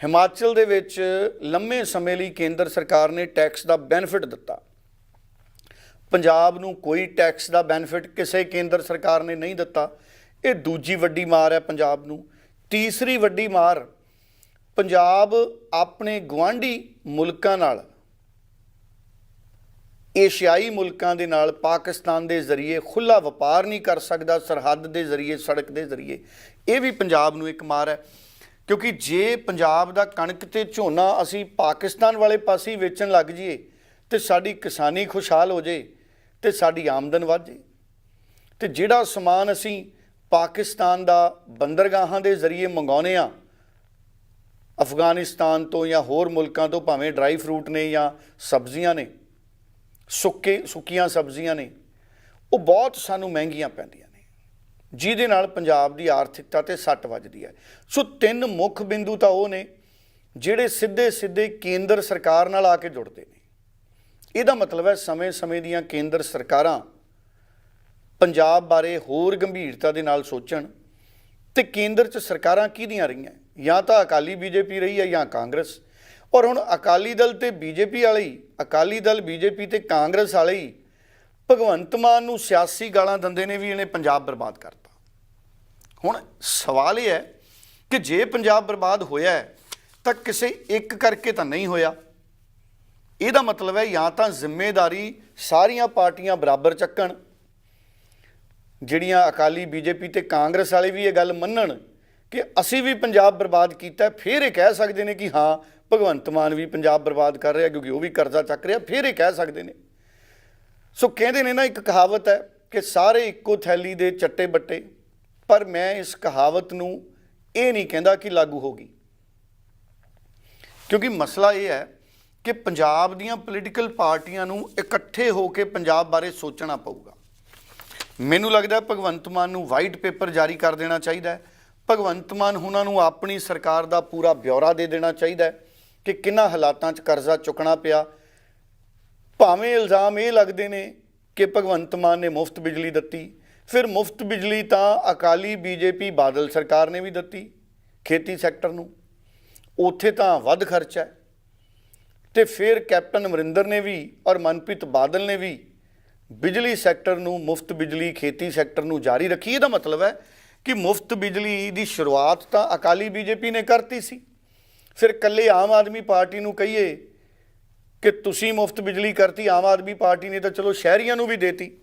ਹਿਮਾਚਲ ਦੇ ਵਿੱਚ ਲੰਮੇ ਸਮੇਂ ਲਈ ਕੇਂਦਰ ਸਰਕਾਰ ਨੇ ਟੈਕਸ ਦਾ ਬੈਨੀਫਿਟ ਦਿੱਤਾ। ਪੰਜਾਬ ਨੂੰ ਕੋਈ ਟੈਕਸ ਦਾ ਬੈਨੀਫਿਟ ਕਿਸੇ ਕੇਂਦਰ ਸਰਕਾਰ ਨੇ ਨਹੀਂ ਦਿੱਤਾ। ਇਹ ਦੂਜੀ ਵੱਡੀ ਮਾਰ ਹੈ ਪੰਜਾਬ ਨੂੰ। ਤੀਸਰੀ ਵੱਡੀ ਮਾਰ ਪੰਜਾਬ ਆਪਣੇ ਗਵਾਂਢੀ ਮੁਲਕਾਂ ਨਾਲ ਏਸ਼ੀਆਈ ਮੁਲਕਾਂ ਦੇ ਨਾਲ ਪਾਕਿਸਤਾਨ ਦੇ ਜ਼ਰੀਏ ਖੁੱਲਾ ਵਪਾਰ ਨਹੀਂ ਕਰ ਸਕਦਾ, ਸਰਹੱਦ ਦੇ ਜ਼ਰੀਏ, ਸੜਕ ਦੇ ਜ਼ਰੀਏ। ਇਹ ਵੀ ਪੰਜਾਬ ਨੂੰ ਇੱਕ ਮਾਰ ਹੈ। ਕਿਉਂਕਿ ਜੇ ਪੰਜਾਬ ਦਾ ਕਣਕ ਤੇ ਝੋਨਾ ਅਸੀਂ ਪਾਕਿਸਤਾਨ ਵਾਲੇ ਪਾਸੇ ਹੀ ਵੇਚਣ ਲੱਗ ਜਾਈਏ, ਤੇ ਸਾਡੀ ਕਿਸਾਨੀ ਖੁਸ਼ਹਾਲ ਹੋ ਜੇ ਤੇ ਸਾਡੀ ਆਮਦਨ ਵੱਧ ਜੇ ਤੇ ਜਿਹੜਾ ਸਮਾਨ ਅਸੀਂ ਪਾਕਿਸਤਾਨ ਦਾ ਬੰਦਰਗਾਹਾਂ ਦੇ ਜ਼ਰੀਏ ਮੰਗਾਉਨੇ ਆ ਅਫਗਾਨਿਸਤਾਨ ਤੋਂ ਜਾਂ ਹੋਰ ਮੁਲਕਾਂ ਤੋਂ, ਭਾਵੇਂ ਡਰਾਈ ਫਰੂਟ ਨੇ ਜਾਂ ਸਬਜ਼ੀਆਂ ਨੇ ਸੁੱਕੇ, ਸੁੱਕੀਆਂ ਸਬਜ਼ੀਆਂ ਨੇ, ਉਹ ਬਹੁਤ ਸਾਨੂੰ ਮਹਿੰਗੀਆਂ ਪੈਂਦੀਆਂ ਨੇ। ਜਿਹਦੇ ਨਾਲ ਪੰਜਾਬ ਦੀ ਆਰਥਿਕਤਾ ਤੇ ਸੱਟ ਵੱਜਦੀ ਹੈ। ਸੋ ਤਿੰਨ ਮੁੱਖ ਬਿੰਦੂ ਤਾਂ ਉਹ ਨੇ, ਜਿਹੜੇ ਸਿੱਧੇ ਸਿੱਧੇ ਕੇਂਦਰ ਸਰਕਾਰ ਨਾਲ ਆ ਕੇ ਜੁੜਦੇ ਨੇ। ਇਹਦਾ ਮਤਲਬ ਹੈ ਸਮੇਂ-ਸਮੇਂ ਦੀਆਂ ਕੇਂਦਰ ਸਰਕਾਰਾਂ ਪੰਜਾਬ ਬਾਰੇ ਹੋਰ ਗੰਭੀਰਤਾ ਦੇ ਨਾਲ ਸੋਚਣ ਤੇ ਕੇਂਦਰ 'ਚ ਸਰਕਾਰਾਂ ਕਿਹਦੀਆਂ ਰਹੀਆਂ? ਜਾਂ ਤਾਂ ਅਕਾਲੀ ਬੀਜੇਪੀ ਰਹੀ ਹੈ ਜਾਂ ਕਾਂਗਰਸ। ਔਰ ਹੁਣ ਅਕਾਲੀ ਦਲ ਤੇ ਬੀਜੇਪੀ ਵਾਲੇ ਹੀ ਅਕਾਲੀ ਦਲ ਬੀਜੇਪੀ ਤੇ ਕਾਂਗਰਸ ਵਾਲੇ ਹੀ ਭਗਵੰਤ ਮਾਨ ਨੂੰ ਸਿਆਸੀ ਗਾਲਾਂ ਦਿੰਦੇ ਨੇ ਵੀ ਇਹਨੇ ਪੰਜਾਬ ਬਰਬਾਦ ਕਰਤਾ। ਹੁਣ ਸਵਾਲ ਇਹ ਹੈ ਕਿ ਜੇ ਪੰਜਾਬ ਬਰਬਾਦ ਹੋਇਆ ਤਾਂ ਕਿਸੇ ਇੱਕ ਕਰਕੇ ਤਾਂ ਨਹੀਂ ਹੋਇਆ। ਇਹਦਾ ਮਤਲਬ ਹੈ ਜਾਂ ਤਾਂ ਜ਼ਿੰਮੇਵਾਰੀ ਸਾਰੀਆਂ ਪਾਰਟੀਆਂ ਬਰਾਬਰ ਚੱਕਣ, ਜਿਹੜੀਆਂ ਅਕਾਲੀ ਬੀਜੇਪੀ ਤੇ ਕਾਂਗਰਸ ਵਾਲੇ ਵੀ ਇਹ ਗੱਲ ਮੰਨਣ ਕਿ ਅਸੀਂ ਵੀ ਪੰਜਾਬ ਬਰਬਾਦ ਕੀਤਾ ਫਿਰ ਇਹ ਕਹਿ ਸਕਦੇ ਨੇ ਕਿ ਹਾਂ ਭਗਵੰਤ ਮਾਨ ਵੀ ਪੰਜਾਬ ਬਰਬਾਦ ਕਰ ਰਿਹਾ ਕਿਉਂਕਿ ਉਹ ਵੀ ਕਰਜ਼ਾ ਚੱਕ ਰਿਹਾ, ਫਿਰ ਇਹ ਕਹਿ ਸਕਦੇ ਨੇ। ਸੋ ਕਹਿੰਦੇ ਨੇ ਨਾ, ਇੱਕ ਕਹਾਵਤ ਹੈ ਕਿ ਸਾਰੇ ਇੱਕੋ ਥੈਲੀ ਦੇ ਚੱਟੇ ਬੱਟੇ, ਪਰ ਮੈਂ ਇਸ ਕਹਾਵਤ ਨੂੰ ਇਹ ਨਹੀਂ ਕਹਿੰਦਾ ਕਿ ਲਾਗੂ ਹੋਗੀ ਕਿਉਂਕਿ ਮਸਲਾ ਇਹ ਹੈ ਕਿ ਪੰਜਾਬ ਦੀਆਂ ਪੋਲੀਟੀਕਲ ਪਾਰਟੀਆਂ ਨੂੰ ਇਕੱਠੇ ਹੋ ਕੇ ਪੰਜਾਬ ਬਾਰੇ ਸੋਚਣਾ ਪਊਗਾ। ਮੈਨੂੰ ਲੱਗਦਾ ਭਗਵੰਤ ਮਾਨ ਨੂੰ ਵਾਈਟ ਪੇਪਰ ਜਾਰੀ ਕਰ ਦੇਣਾ ਚਾਹੀਦਾ ਹੈ। ਭਗਵੰਤ ਮਾਨ ਉਹਨਾਂ ਨੂੰ ਆਪਣੀ ਸਰਕਾਰ ਦਾ ਪੂਰਾ ਬਿਉਰਾ ਦੇ ਦੇਣਾ ਚਾਹੀਦਾ ਹੈ। ਕਿ ਕਿੰਨਾ ਹਾਲਾਤਾਂ 'ਚ ਕਰਜ਼ਾ ਚੁੱਕਣਾ ਪਿਆ। ਭਾਵੇਂ ਇਲਜ਼ਾਮ ਇਹ ਲੱਗਦੇ ਨੇ ਕਿ ਭਗਵੰਤ ਮਾਨ ਨੇ ਮੁਫਤ ਬਿਜਲੀ ਦਿੱਤੀ, ਫਿਰ ਮੁਫਤ ਬਿਜਲੀ ਤਾਂ ਅਕਾਲੀ ਬੀਜੇਪੀ ਬਾਦਲ ਸਰਕਾਰ ਨੇ ਵੀ ਦਿੱਤੀ ਖੇਤੀ ਸੈਕਟਰ ਨੂੰ। ਉੱਥੇ ਤਾਂ ਵੱਧ ਖਰਚਾ ਹੈ। ਤੇ ਫਿਰ ਕੈਪਟਨ ਅਮਰਿੰਦਰ ਨੇ ਵੀ ਔਰ ਮਨਪ੍ਰੀਤ ਬਾਦਲ ਨੇ ਵੀ ਬਿਜਲੀ ਸੈਕਟਰ ਨੂੰ, ਮੁਫਤ ਬਿਜਲੀ ਖੇਤੀ ਸੈਕਟਰ ਨੂੰ ਜਾਰੀ ਰੱਖੀ। ਇਹਦਾ ਮਤਲਬ ਹੈ ਕਿ ਮੁਫਤ ਬਿਜਲੀ ਦੀ ਸ਼ੁਰੂਆਤ ਤਾਂ ਅਕਾਲੀ ਬੀਜੇਪੀ ਨੇ ਕਰਤੀ ਸੀ। ਫਿਰ ਕੱਲੇ ਆਮ ਆਦਮੀ ਪਾਰਟੀ ਨੂੰ ਕਹੀਏ ਕਿ ਤੁਸੀਂ ਮੁਫਤ ਬਿਜਲੀ ਕਰਤੀ, ਆਮ ਆਦਮੀ ਪਾਰਟੀ ਨੇ ਤਾਂ ਚਲੋ ਸ਼ਹਿਰੀਆਂ ਨੂੰ ਵੀ ਦੇਤੀ।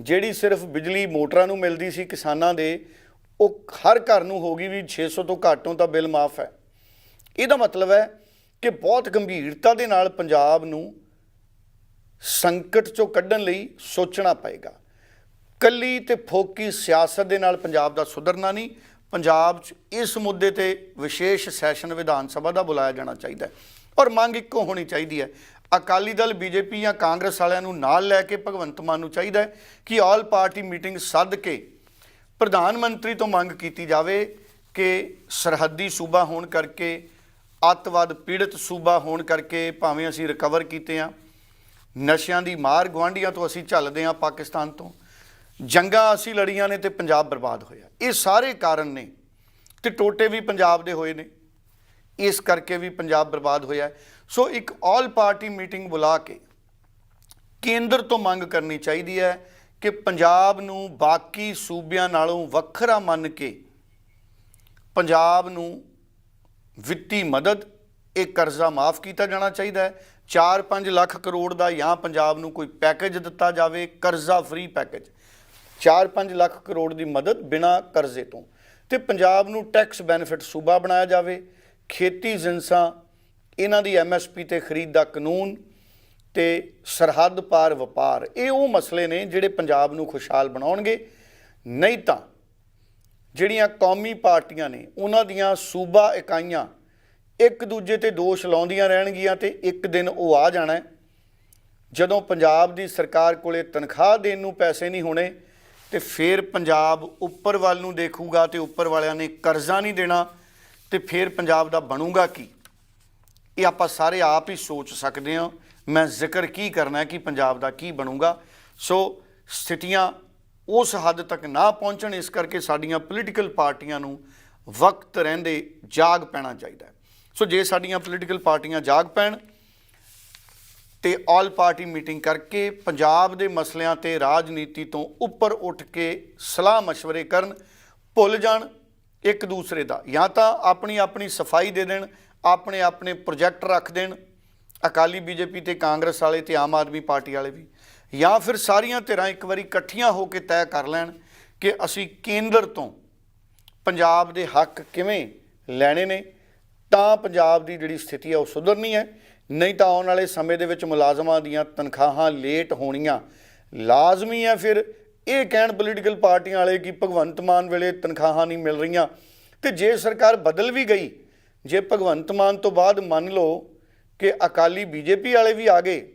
ਜਿਹੜੀ ਸਿਰਫ ਬਿਜਲੀ ਮੋਟਰਾਂ ਨੂੰ ਮਿਲਦੀ ਸੀ ਕਿਸਾਨਾਂ ਦੇ, ਉਹ ਹਰ ਘਰ ਨੂੰ ਹੋ ਗਈ ਵੀ 600 ਤੋਂ ਘੱਟੋਂ ਤਾਂ ਬਿੱਲ ਮਾਫ ਹੈ। ਇਹਦਾ ਮਤਲਬ ਹੈ ਕਿ ਬਹੁਤ ਗੰਭੀਰਤਾ ਦੇ ਨਾਲ ਪੰਜਾਬ ਨੂੰ ਸੰਕਟ ਚੋਂ ਕੱਢਣ ਲਈ ਸੋਚਣਾ ਪਏਗਾ। ਕੱਲੀ ਤੇ ਫੋਕੀ ਸਿਆਸਤ ਦੇ ਨਾਲ ਪੰਜਾਬ ਦਾ ਸੁਧਰਨਾ ਨਹੀਂ ਪੰਜਾਬ 'ਚ ਇਸ ਮੁੱਦੇ ਤੇ ਵਿਸ਼ੇਸ਼ ਸੈਸ਼ਨ ਵਿਧਾਨ ਸਭਾ ਦਾ ਬੁਲਾਇਆ ਜਾਣਾ ਚਾਹੀਦਾ ਹੈ। ਔਰ ਮੰਗ ਇੱਕੋ ਹੋਣੀ ਚਾਹੀਦੀ ਹੈ। ਅਕਾਲੀ ਦਲ, ਬੀਜੇਪੀ ਜਾਂ ਕਾਂਗਰਸ ਵਾਲਿਆਂ ਨੂੰ ਨਾਲ ਲੈ ਕੇ ਭਗਵੰਤ ਮਾਨ ਨੂੰ ਚਾਹੀਦਾ ਹੈ ਕਿ ਆਲ ਪਾਰਟੀ ਮੀਟਿੰਗ ਸੱਦ ਕੇ ਪ੍ਰਧਾਨ ਮੰਤਰੀ ਤੋਂ ਮੰਗ ਕੀਤੀ ਜਾਵੇ ਕਿ ਸਰਹੱਦੀ ਸੂਬਾ ਹੋਣ ਕਰਕੇ, ਅੱਤਵਾਦ ਪੀੜਤ ਸੂਬਾ ਹੋਣ ਕਰਕੇ ਭਾਵੇਂ ਅਸੀਂ ਰਿਕਵਰ ਕੀਤੇ ਆ ਨਸ਼ਿਆਂ ਦੀ ਮਾਰ ਗਵਾਂਢੀਆਂ ਤੋਂ ਅਸੀਂ ਝੱਲਦੇ ਆ ਪਾਕਿਸਤਾਨ ਤੋਂ। ਜੰਗਾਂ ਅਸੀਂ ਲੜੀਆਂ ਨੇ ਤੇ ਪੰਜਾਬ ਬਰਬਾਦ ਹੋਇਆ। ਇਹ ਸਾਰੇ ਕਾਰਨ ਨੇ ਤੇ ਟੋਟੇ ਵੀ ਪੰਜਾਬ ਦੇ ਹੋਏ ਨੇ। ਇਸ ਕਰਕੇ ਵੀ ਪੰਜਾਬ ਬਰਬਾਦ ਹੋਇਆ ਸੋ ਇੱਕ ਆਲ ਪਾਰਟੀ ਮੀਟਿੰਗ ਬੁਲਾ ਕੇ ਕੇਂਦਰ ਤੋਂ ਮੰਗ ਕਰਨੀ ਚਾਹੀਦੀ ਹੈ ਕਿ ਪੰਜਾਬ ਨੂੰ ਬਾਕੀ ਸੂਬਿਆਂ ਨਾਲੋਂ ਵੱਖਰਾ ਮੰਨ ਕੇ ਪੰਜਾਬ ਨੂੰ ਵਿੱਤੀ ਮਦਦ, ਇਹ ਕਰਜ਼ਾ ਮਾਫ ਕੀਤਾ ਜਾਣਾ ਚਾਹੀਦਾ ਹੈ। 4-5 ਲੱਖ ਕਰੋੜ ਦਾ ਜਾਂ ਪੰਜਾਬ ਨੂੰ ਕੋਈ ਪੈਕੇਜ ਦਿੱਤਾ ਜਾਵੇ, ਕਰਜ਼ਾ ਫ੍ਰੀ ਪੈਕੇਜ। 4-5 ਲੱਖ ਕਰੋੜ ਦੀ ਮਦਦ ਬਿਨਾਂ ਕਰਜ਼ੇ ਤੋਂ। ਤੇ ਪੰਜਾਬ ਨੂੰ ਟੈਕਸ ਬੈਨੀਫਿਟ ਸੂਬਾ ਬਣਾਇਆ ਜਾਵੇ। ਖੇਤੀ ਜਿੰਸਾਂ ਇਹਨਾਂ ਦੀ ਐਮਐਸਪੀ ਤੇ ਖਰੀਦ ਦਾ ਕਾਨੂੰਨ ਤੇ ਸਰਹੱਦ ਪਾਰ ਵਪਾਰ, ਇਹ ਉਹ ਮਸਲੇ ਨੇ ਜਿਹੜੇ ਪੰਜਾਬ ਨੂੰ ਖੁਸ਼ਹਾਲ ਬਣਾਉਣਗੇ। ਨਹੀਂ ਤਾਂ ਜਿਹੜੀਆਂ ਕੌਮੀ ਪਾਰਟੀਆਂ ਨੇ, ਉਹਨਾਂ ਦੀਆਂ ਸੂਬਾ ਇਕਾਈਆਂ ਇੱਕ ਦੂਜੇ ਤੇ ਦੋਸ਼ ਲਾਉਂਦੀਆਂ ਰਹਿਣਗੀਆਂ ਤੇ ਇੱਕ ਦਿਨ ਉਹ ਆ ਜਾਣਾ ਜਦੋਂ ਪੰਜਾਬ ਦੀ ਸਰਕਾਰ ਕੋਲੇ ਤਨਖਾਹ ਦੇਣ ਨੂੰ ਪੈਸੇ ਨਹੀਂ ਹੋਣੇ ਤੇ ਫਿਰ ਪੰਜਾਬ ਉੱਪਰ ਵੱਲ ਨੂੰ ਦੇਖੂਗਾ ਤੇ ਉੱਪਰ ਵਾਲਿਆਂ ਨੇ ਕਰਜ਼ਾ ਨਹੀਂ ਦੇਣਾ ਤੇ ਫਿਰ ਪੰਜਾਬ ਦਾ ਬਣੂਗਾ ਕੀ? ਇਹ ਆਪਾਂ ਸਾਰੇ ਆਪ ਹੀ ਸੋਚ ਸਕਦੇ ਹਾਂ। ਮੈਂ ਜ਼ਿਕਰ ਕੀ ਕਰਨਾ ਹੈ ਕਿ ਪੰਜਾਬ ਦਾ ਕੀ ਬਣੂਗਾ। ਸੋ ਸਥਿਤੀਆਂ ਉਸ ਹੱਦ ਤੱਕ ਨਾ ਪਹੁੰਚਣ, ਇਸ ਕਰਕੇ ਸਾਡੀਆਂ ਪੋਲੀਟੀਕਲ ਪਾਰਟੀਆਂ ਨੂੰ ਵਕਤ ਰਹਿੰਦੇ ਜਾਗ ਪੈਣਾ ਚਾਹੀਦਾ ਸੋ ਜੇ ਸਾਡੀਆਂ ਪੋਲੀਟੀਕਲ ਪਾਰਟੀਆਂ ਜਾਗ ਪੈਣ ਤੇ ਆਲ ਪਾਰਟੀ ਮੀਟਿੰਗ ਕਰਕੇ ਪੰਜਾਬ ਦੇ ਮਸਲਿਆਂ ਤੇ ਰਾਜਨੀਤੀ ਤੋਂ ਉੱਪਰ ਉੱਠ ਕੇ ਸਲਾਹ مشਵਰੇ ਕਰਨ, ਭੁੱਲ ਜਾਣ ਇੱਕ ਦੂਸਰੇ ਦਾ। ਜਾਂ ਤਾਂ ਆਪਣੀ ਆਪਣੀ ਸਫ਼ਾਈ ਦੇ ਦੇਣ, ਆਪਣੇ ਆਪਣੇ ਪ੍ਰੋਜੈਕਟ ਰੱਖ ਦੇਣ, ਅਕਾਲੀ ਬੀਜੇਪੀ ਤੇ ਕਾਂਗਰਸ ਵਾਲੇ ਤੇ ਆਮ ਆਦਮੀ ਪਾਰਟੀ ਵਾਲੇ ਵੀ। ਜਾਂ ਫਿਰ ਸਾਰੀਆਂ ਧਿਰਾਂ ਇੱਕ ਵਾਰੀ ਇਕੱਠੀਆਂ ਹੋ ਕੇ ਤੈਅ ਕਰ ਲੈਣ ਕਿ ਅਸੀਂ ਕੇਂਦਰ ਤੋਂ ਪੰਜਾਬ ਦੇ ਹੱਕ ਕਿਵੇਂ ਲੈਣੇ ਨੇ, ਤਾਂ ਪੰਜਾਬ ਦੀ ਜਿਹੜੀ ਸਥਿਤੀ ਹੈ ਉਹ ਸੁਧਰਨੀ ਹੈ। ਨਹੀਂ ਤਾਂ ਆਉਣ ਵਾਲੇ ਸਮੇਂ ਦੇ ਵਿੱਚ ਮੁਲਾਜ਼ਮਾਂ ਦੀਆਂ ਤਨਖਾਹਾਂ ਲੇਟ ਹੋਣੀਆਂ। ਲਾਜ਼ਮੀ ਹੈ ਫਿਰ ਇਹ ਕਹਿਣ ਪੋਲੀਟੀਕਲ ਪਾਰਟੀਆਂ ਵਾਲੇ ਕਿ ਭਗਵੰਤ ਮਾਨ ਵੇਲੇ ਤਨਖਾਹਾਂ ਨਹੀਂ ਮਿਲ ਰਹੀਆਂ ਤੇ ਜੇ ਸਰਕਾਰ ਬਦਲ ਵੀ ਗਈ, ਜੇ ਭਗਵੰਤ ਮਾਨ ਤੋਂ ਬਾਅਦ ਮੰਨ ਲਓ ਕਿ ਅਕਾਲੀ ਬੀਜੇਪੀ ਵਾਲੇ ਵੀ ਆ ਗਏ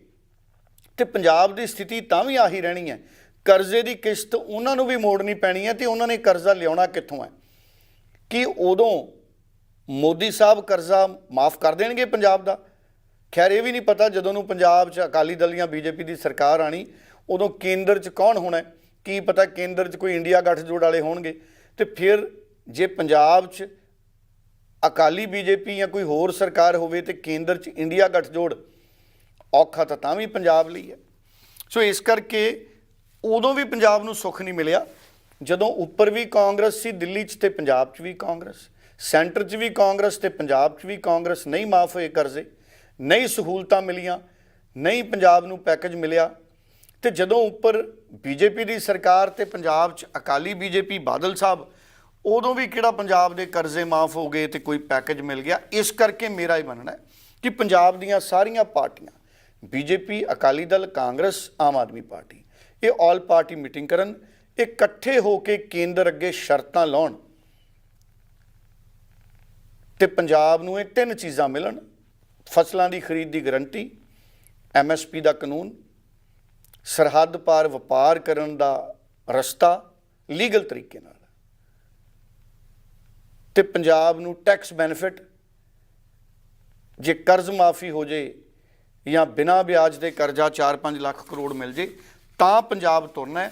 ਤੇ ਪੰਜਾਬ ਦੀ ਸਥਿਤੀ ਤਾਂ ਵੀ ਆਹੀ ਰਹਿਣੀ ਹੈ। ਕਰਜ਼ੇ ਦੀ ਕਿਸ਼ਤ ਉਹਨਾਂ ਨੂੰ ਵੀ ਮੋੜਨੀ ਪੈਣੀ ਹੈ ਤੇ ਉਹਨਾਂ ਨੇ ਕਰਜ਼ਾ ਲਿਆਉਣਾ ਕਿੱਥੋਂ ਹੈ? ਕਿ ਉਦੋਂ ਮੋਦੀ ਸਾਹਿਬ ਕਰਜ਼ਾ ਮਾਫ ਕਰ ਦੇਣਗੇ ਪੰਜਾਬ ਦਾ? ਖੈਰ, ਇਹ ਵੀ ਨਹੀਂ ਪਤਾ ਜਦੋਂ ਨੂੰ ਪੰਜਾਬ 'ਚ ਅਕਾਲੀ ਦਲ ਜਾਂ ਬੀਜੇਪੀ ਦੀ ਸਰਕਾਰ ਆਣੀ, ਉਦੋਂ ਕੇਂਦਰ 'ਚ ਕੌਣ ਹੋਣਾ ਕੀ ਪਤਾ ਕੇਂਦਰ 'ਚ ਕੋਈ ਇੰਡੀਆ ਗੱਠਜੋੜ ਵਾਲੇ ਹੋਣਗੇ? ਤੇ ਫਿਰ ਜੇ ਪੰਜਾਬ 'ਚ ਅਕਾਲੀ ਬੀਜੇਪੀ ਜਾਂ ਕੋਈ ਹੋਰ ਸਰਕਾਰ ਹੋਵੇ ਤੇ ਕੇਂਦਰ 'ਚ ਇੰਡੀਆ ਗੱਠਜੋੜ ਔਖਾ ਤਾਂ ਤਾਂ ਵੀ ਪੰਜਾਬ ਲਈ ਹੈ। ਸੋ ਇਸ ਕਰਕੇ ਉਦੋਂ ਵੀ ਪੰਜਾਬ ਨੂੰ ਸੁੱਖ ਨਹੀਂ ਮਿਲਿਆ। ਜਦੋਂ ਉੱਪਰ ਵੀ ਕਾਂਗਰਸ ਸੀ, ਦਿੱਲੀ 'ਚ ਤੇ ਪੰਜਾਬ 'ਚ ਵੀ ਕਾਂਗਰਸ। ਸੈਂਟਰ 'ਚ ਵੀ ਕਾਂਗਰਸ ਤੇ ਪੰਜਾਬ 'ਚ ਵੀ ਕਾਂਗਰਸ ਨਹੀਂ ਮਾਫ ਹੋਏ ਕਰਜ਼ੇ। ਨਹੀਂ ਸਹੂਲਤਾਂ ਮਿਲੀਆਂ, ਨਹੀਂ ਪੰਜਾਬ ਨੂੰ ਪੈਕੇਜ ਮਿਲਿਆ। ਤੇ ਜਦੋਂ ਉੱਪਰ ਬੀਜੇਪੀ ਦੀ ਸਰਕਾਰ ਤੇ ਪੰਜਾਬ 'ਚ ਅਕਾਲੀ ਬੀਜੇਪੀ ਬਾਦਲ ਸਾਹਿਬ, ਉਦੋਂ ਵੀ ਕਿਹੜਾ ਪੰਜਾਬ ਦੇ ਕਰਜ਼ੇ ਮਾਫ ਹੋ ਗਏ ਤੇ ਕੋਈ ਪੈਕੇਜ ਮਿਲ ਗਿਆ? ਇਸ ਕਰਕੇ ਮੇਰਾ ਇਹ ਮੰਨਣਾ ਹੈ ਕਿ ਪੰਜਾਬ ਦੀਆਂ ਸਾਰੀਆਂ ਪਾਰਟੀਆਂ ਬੀਜੇਪੀ ਅਕਾਲੀ ਦਲ, ਕਾਂਗਰਸ, ਆਮ ਆਦਮੀ ਪਾਰਟੀ, ਇਹ ਆਲ ਪਾਰਟੀ ਮੀਟਿੰਗ ਕਰਨ, ਇਹ ਇਕੱਠੇ ਹੋ ਕੇ ਕੇਂਦਰ ਅੱਗੇ ਸ਼ਰਤਾਂ ਲਾਉਣ ਤੇ ਪੰਜਾਬ ਨੂੰ ਇਹ ਤਿੰਨ ਚੀਜ਼ਾਂ ਮਿਲਣ। ਫਸਲਾਂ ਦੀ ਖਰੀਦ ਦੀ ਗਰੰਟੀ ਐਮਐਸਪੀ ਦਾ ਕਾਨੂੰਨ, ਸਰਹੱਦ ਪਾਰ ਵਪਾਰ ਕਰਨ ਦਾ ਰਸਤਾ ਲੀਗਲ ਤਰੀਕੇ ਨਾਲ। ਤੇ ਪੰਜਾਬ ਨੂੰ ਟੈਕਸ ਬੈਨੀਫਿਟ, ਜੇ ਕਰਜ਼ ਮਾਫੀ ਹੋ ਜੇ ਜਾਂ ਬਿਨਾਂ ਵਿਆਜ ਦੇ ਕਰਜ਼ਾ 4-5 ਲੱਖ ਕਰੋੜ ਮਿਲ ਜੇ, ਤਾਂ ਪੰਜਾਬ ਤੁਰਨਾ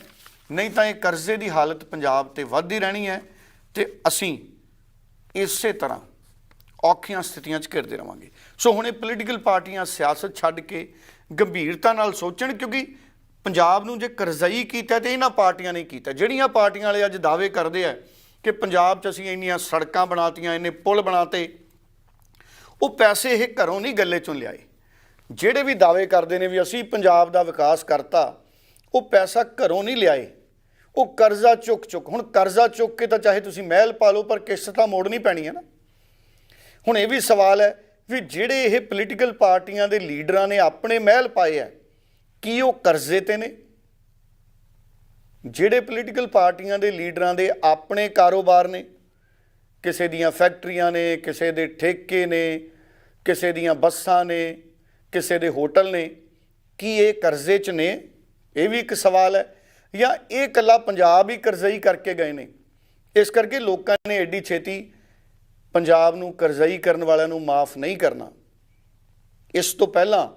ਨਹੀਂ ਤਾਂ ਇਹ ਕਰਜ਼ੇ ਦੀ ਹਾਲਤ ਪੰਜਾਬ ਤੇ ਵੱਧਦੀ ਰਹਿਣੀ ਹੈ ਤੇ ਅਸੀਂ ਇਸੇ ਤਰ੍ਹਾਂ ਔਖੀਆਂ ਸਥਿਤੀਆਂ 'ਚ ਘਿਰਦੇ ਰਵਾਂਗੇ। ਸੋ ਹੁਣ ਇਹ ਪੋਲੀਟੀਕਲ ਪਾਰਟੀਆਂ ਸਿਆਸਤ ਛੱਡ ਕੇ ਗੰਭੀਰਤਾ ਨਾਲ ਸੋਚਣ, ਕਿਉਂਕਿ ਪੰਜਾਬ ਨੂੰ ਜੇ ਕਰਜ਼ਈ ਕੀਤਾ ਤੇ ਇਹਨਾਂ ਪਾਰਟੀਆਂ ਨੇ ਕੀਤਾ, ਜਿਹੜੀਆਂ ਪਾਰਟੀਆਂ ਵਾਲੇ ਅੱਜ ਦਾਅਵੇ ਕਰਦੇ ਆ ਕਿ ਪੰਜਾਬ 'ਚ ਅਸੀਂ ਇੰਨੀਆਂ ਸੜਕਾਂ ਬਣਾਤੀਆਂ, ਇੰਨੇ ਪੁਲ ਬਣਾਤੇ, ਉਹ ਪੈਸੇ ਇਹ ਘਰੋਂ ਨਹੀਂ ਗੱਲੇ ਚੋਂ ਲਿਆਏ। ਜਿਹੜੇ ਵੀ ਦਾਅਵੇ ਕਰਦੇ ਨੇ ਵੀ ਅਸੀਂ ਪੰਜਾਬ ਦਾ ਵਿਕਾਸ ਕਰਤਾ, ਉਹ ਪੈਸਾ ਘਰੋਂ ਨਹੀਂ ਲਿਆਏ। ਉਹ ਕਰਜ਼ਾ ਚੁੱਕ ਚੁੱਕ, ਹੁਣ ਕਰਜ਼ਾ ਚੁੱਕ ਕੇ ਤਾਂ ਚਾਹੇ ਤੁਸੀਂ ਮਹਿਲ ਪਾ ਲਓ, ਪਰ ਕਿਸ਼ਤ ਤਾਂ ਮੋੜਨੀ ਪੈਣੀ ਹੈ ਨਾ। ਹੁਣ ਇਹ ਵੀ ਸਵਾਲ ਹੈ ਵੀ ਜਿਹੜੇ ਇਹ ਪੋਲੀਟੀਕਲ ਪਾਰਟੀਆਂ ਦੇ ਲੀਡਰਾਂ ਨੇ ਆਪਣੇ ਮਹਿਲ ਪਾਏ ਆ, ਕੀ ਉਹ ਕਰਜ਼ੇ ਤੇ ਨੇ? ਜਿਹੜੇ ਪੋਲੀਟੀਕਲ ਪਾਰਟੀਆਂ ਦੇ ਲੀਡਰਾਂ ਦੇ ਆਪਣੇ ਕਾਰੋਬਾਰ ਨੇ, ਕਿਸੇ ਦੀਆਂ ਫੈਕਟਰੀਆਂ ਨੇ, ਕਿਸੇ ਦੇ ਠੇਕੇ ਨੇ, ਕਿਸੇ ਦੀਆਂ ਬੱਸਾਂ ਨੇ, ਕਿਸੇ ਦੇ ਹੋਟਲ ਨੇ, ਕੀ ਇਹ ਕਰਜ਼ੇ 'ਚ ਨੇ? ਇਹ ਵੀ ਇੱਕ ਸਵਾਲ ਹੈ, ਜਾਂ ਇਹ ਇਕੱਲਾ ਪੰਜਾਬ ਹੀ ਕਰਜ਼ਈ ਕਰਕੇ ਗਏ ਨੇ? ਇਸ ਕਰਕੇ ਲੋਕਾਂ ਨੇ ਐਡੀ ਛੇਤੀ ਪੰਜਾਬ ਨੂੰ ਕਰਜ਼ਈ ਕਰਨ ਵਾਲਿਆਂ ਨੂੰ ਮਾਫ ਨਹੀਂ ਕਰਨਾ। ਇਸ ਤੋਂ ਪਹਿਲਾਂ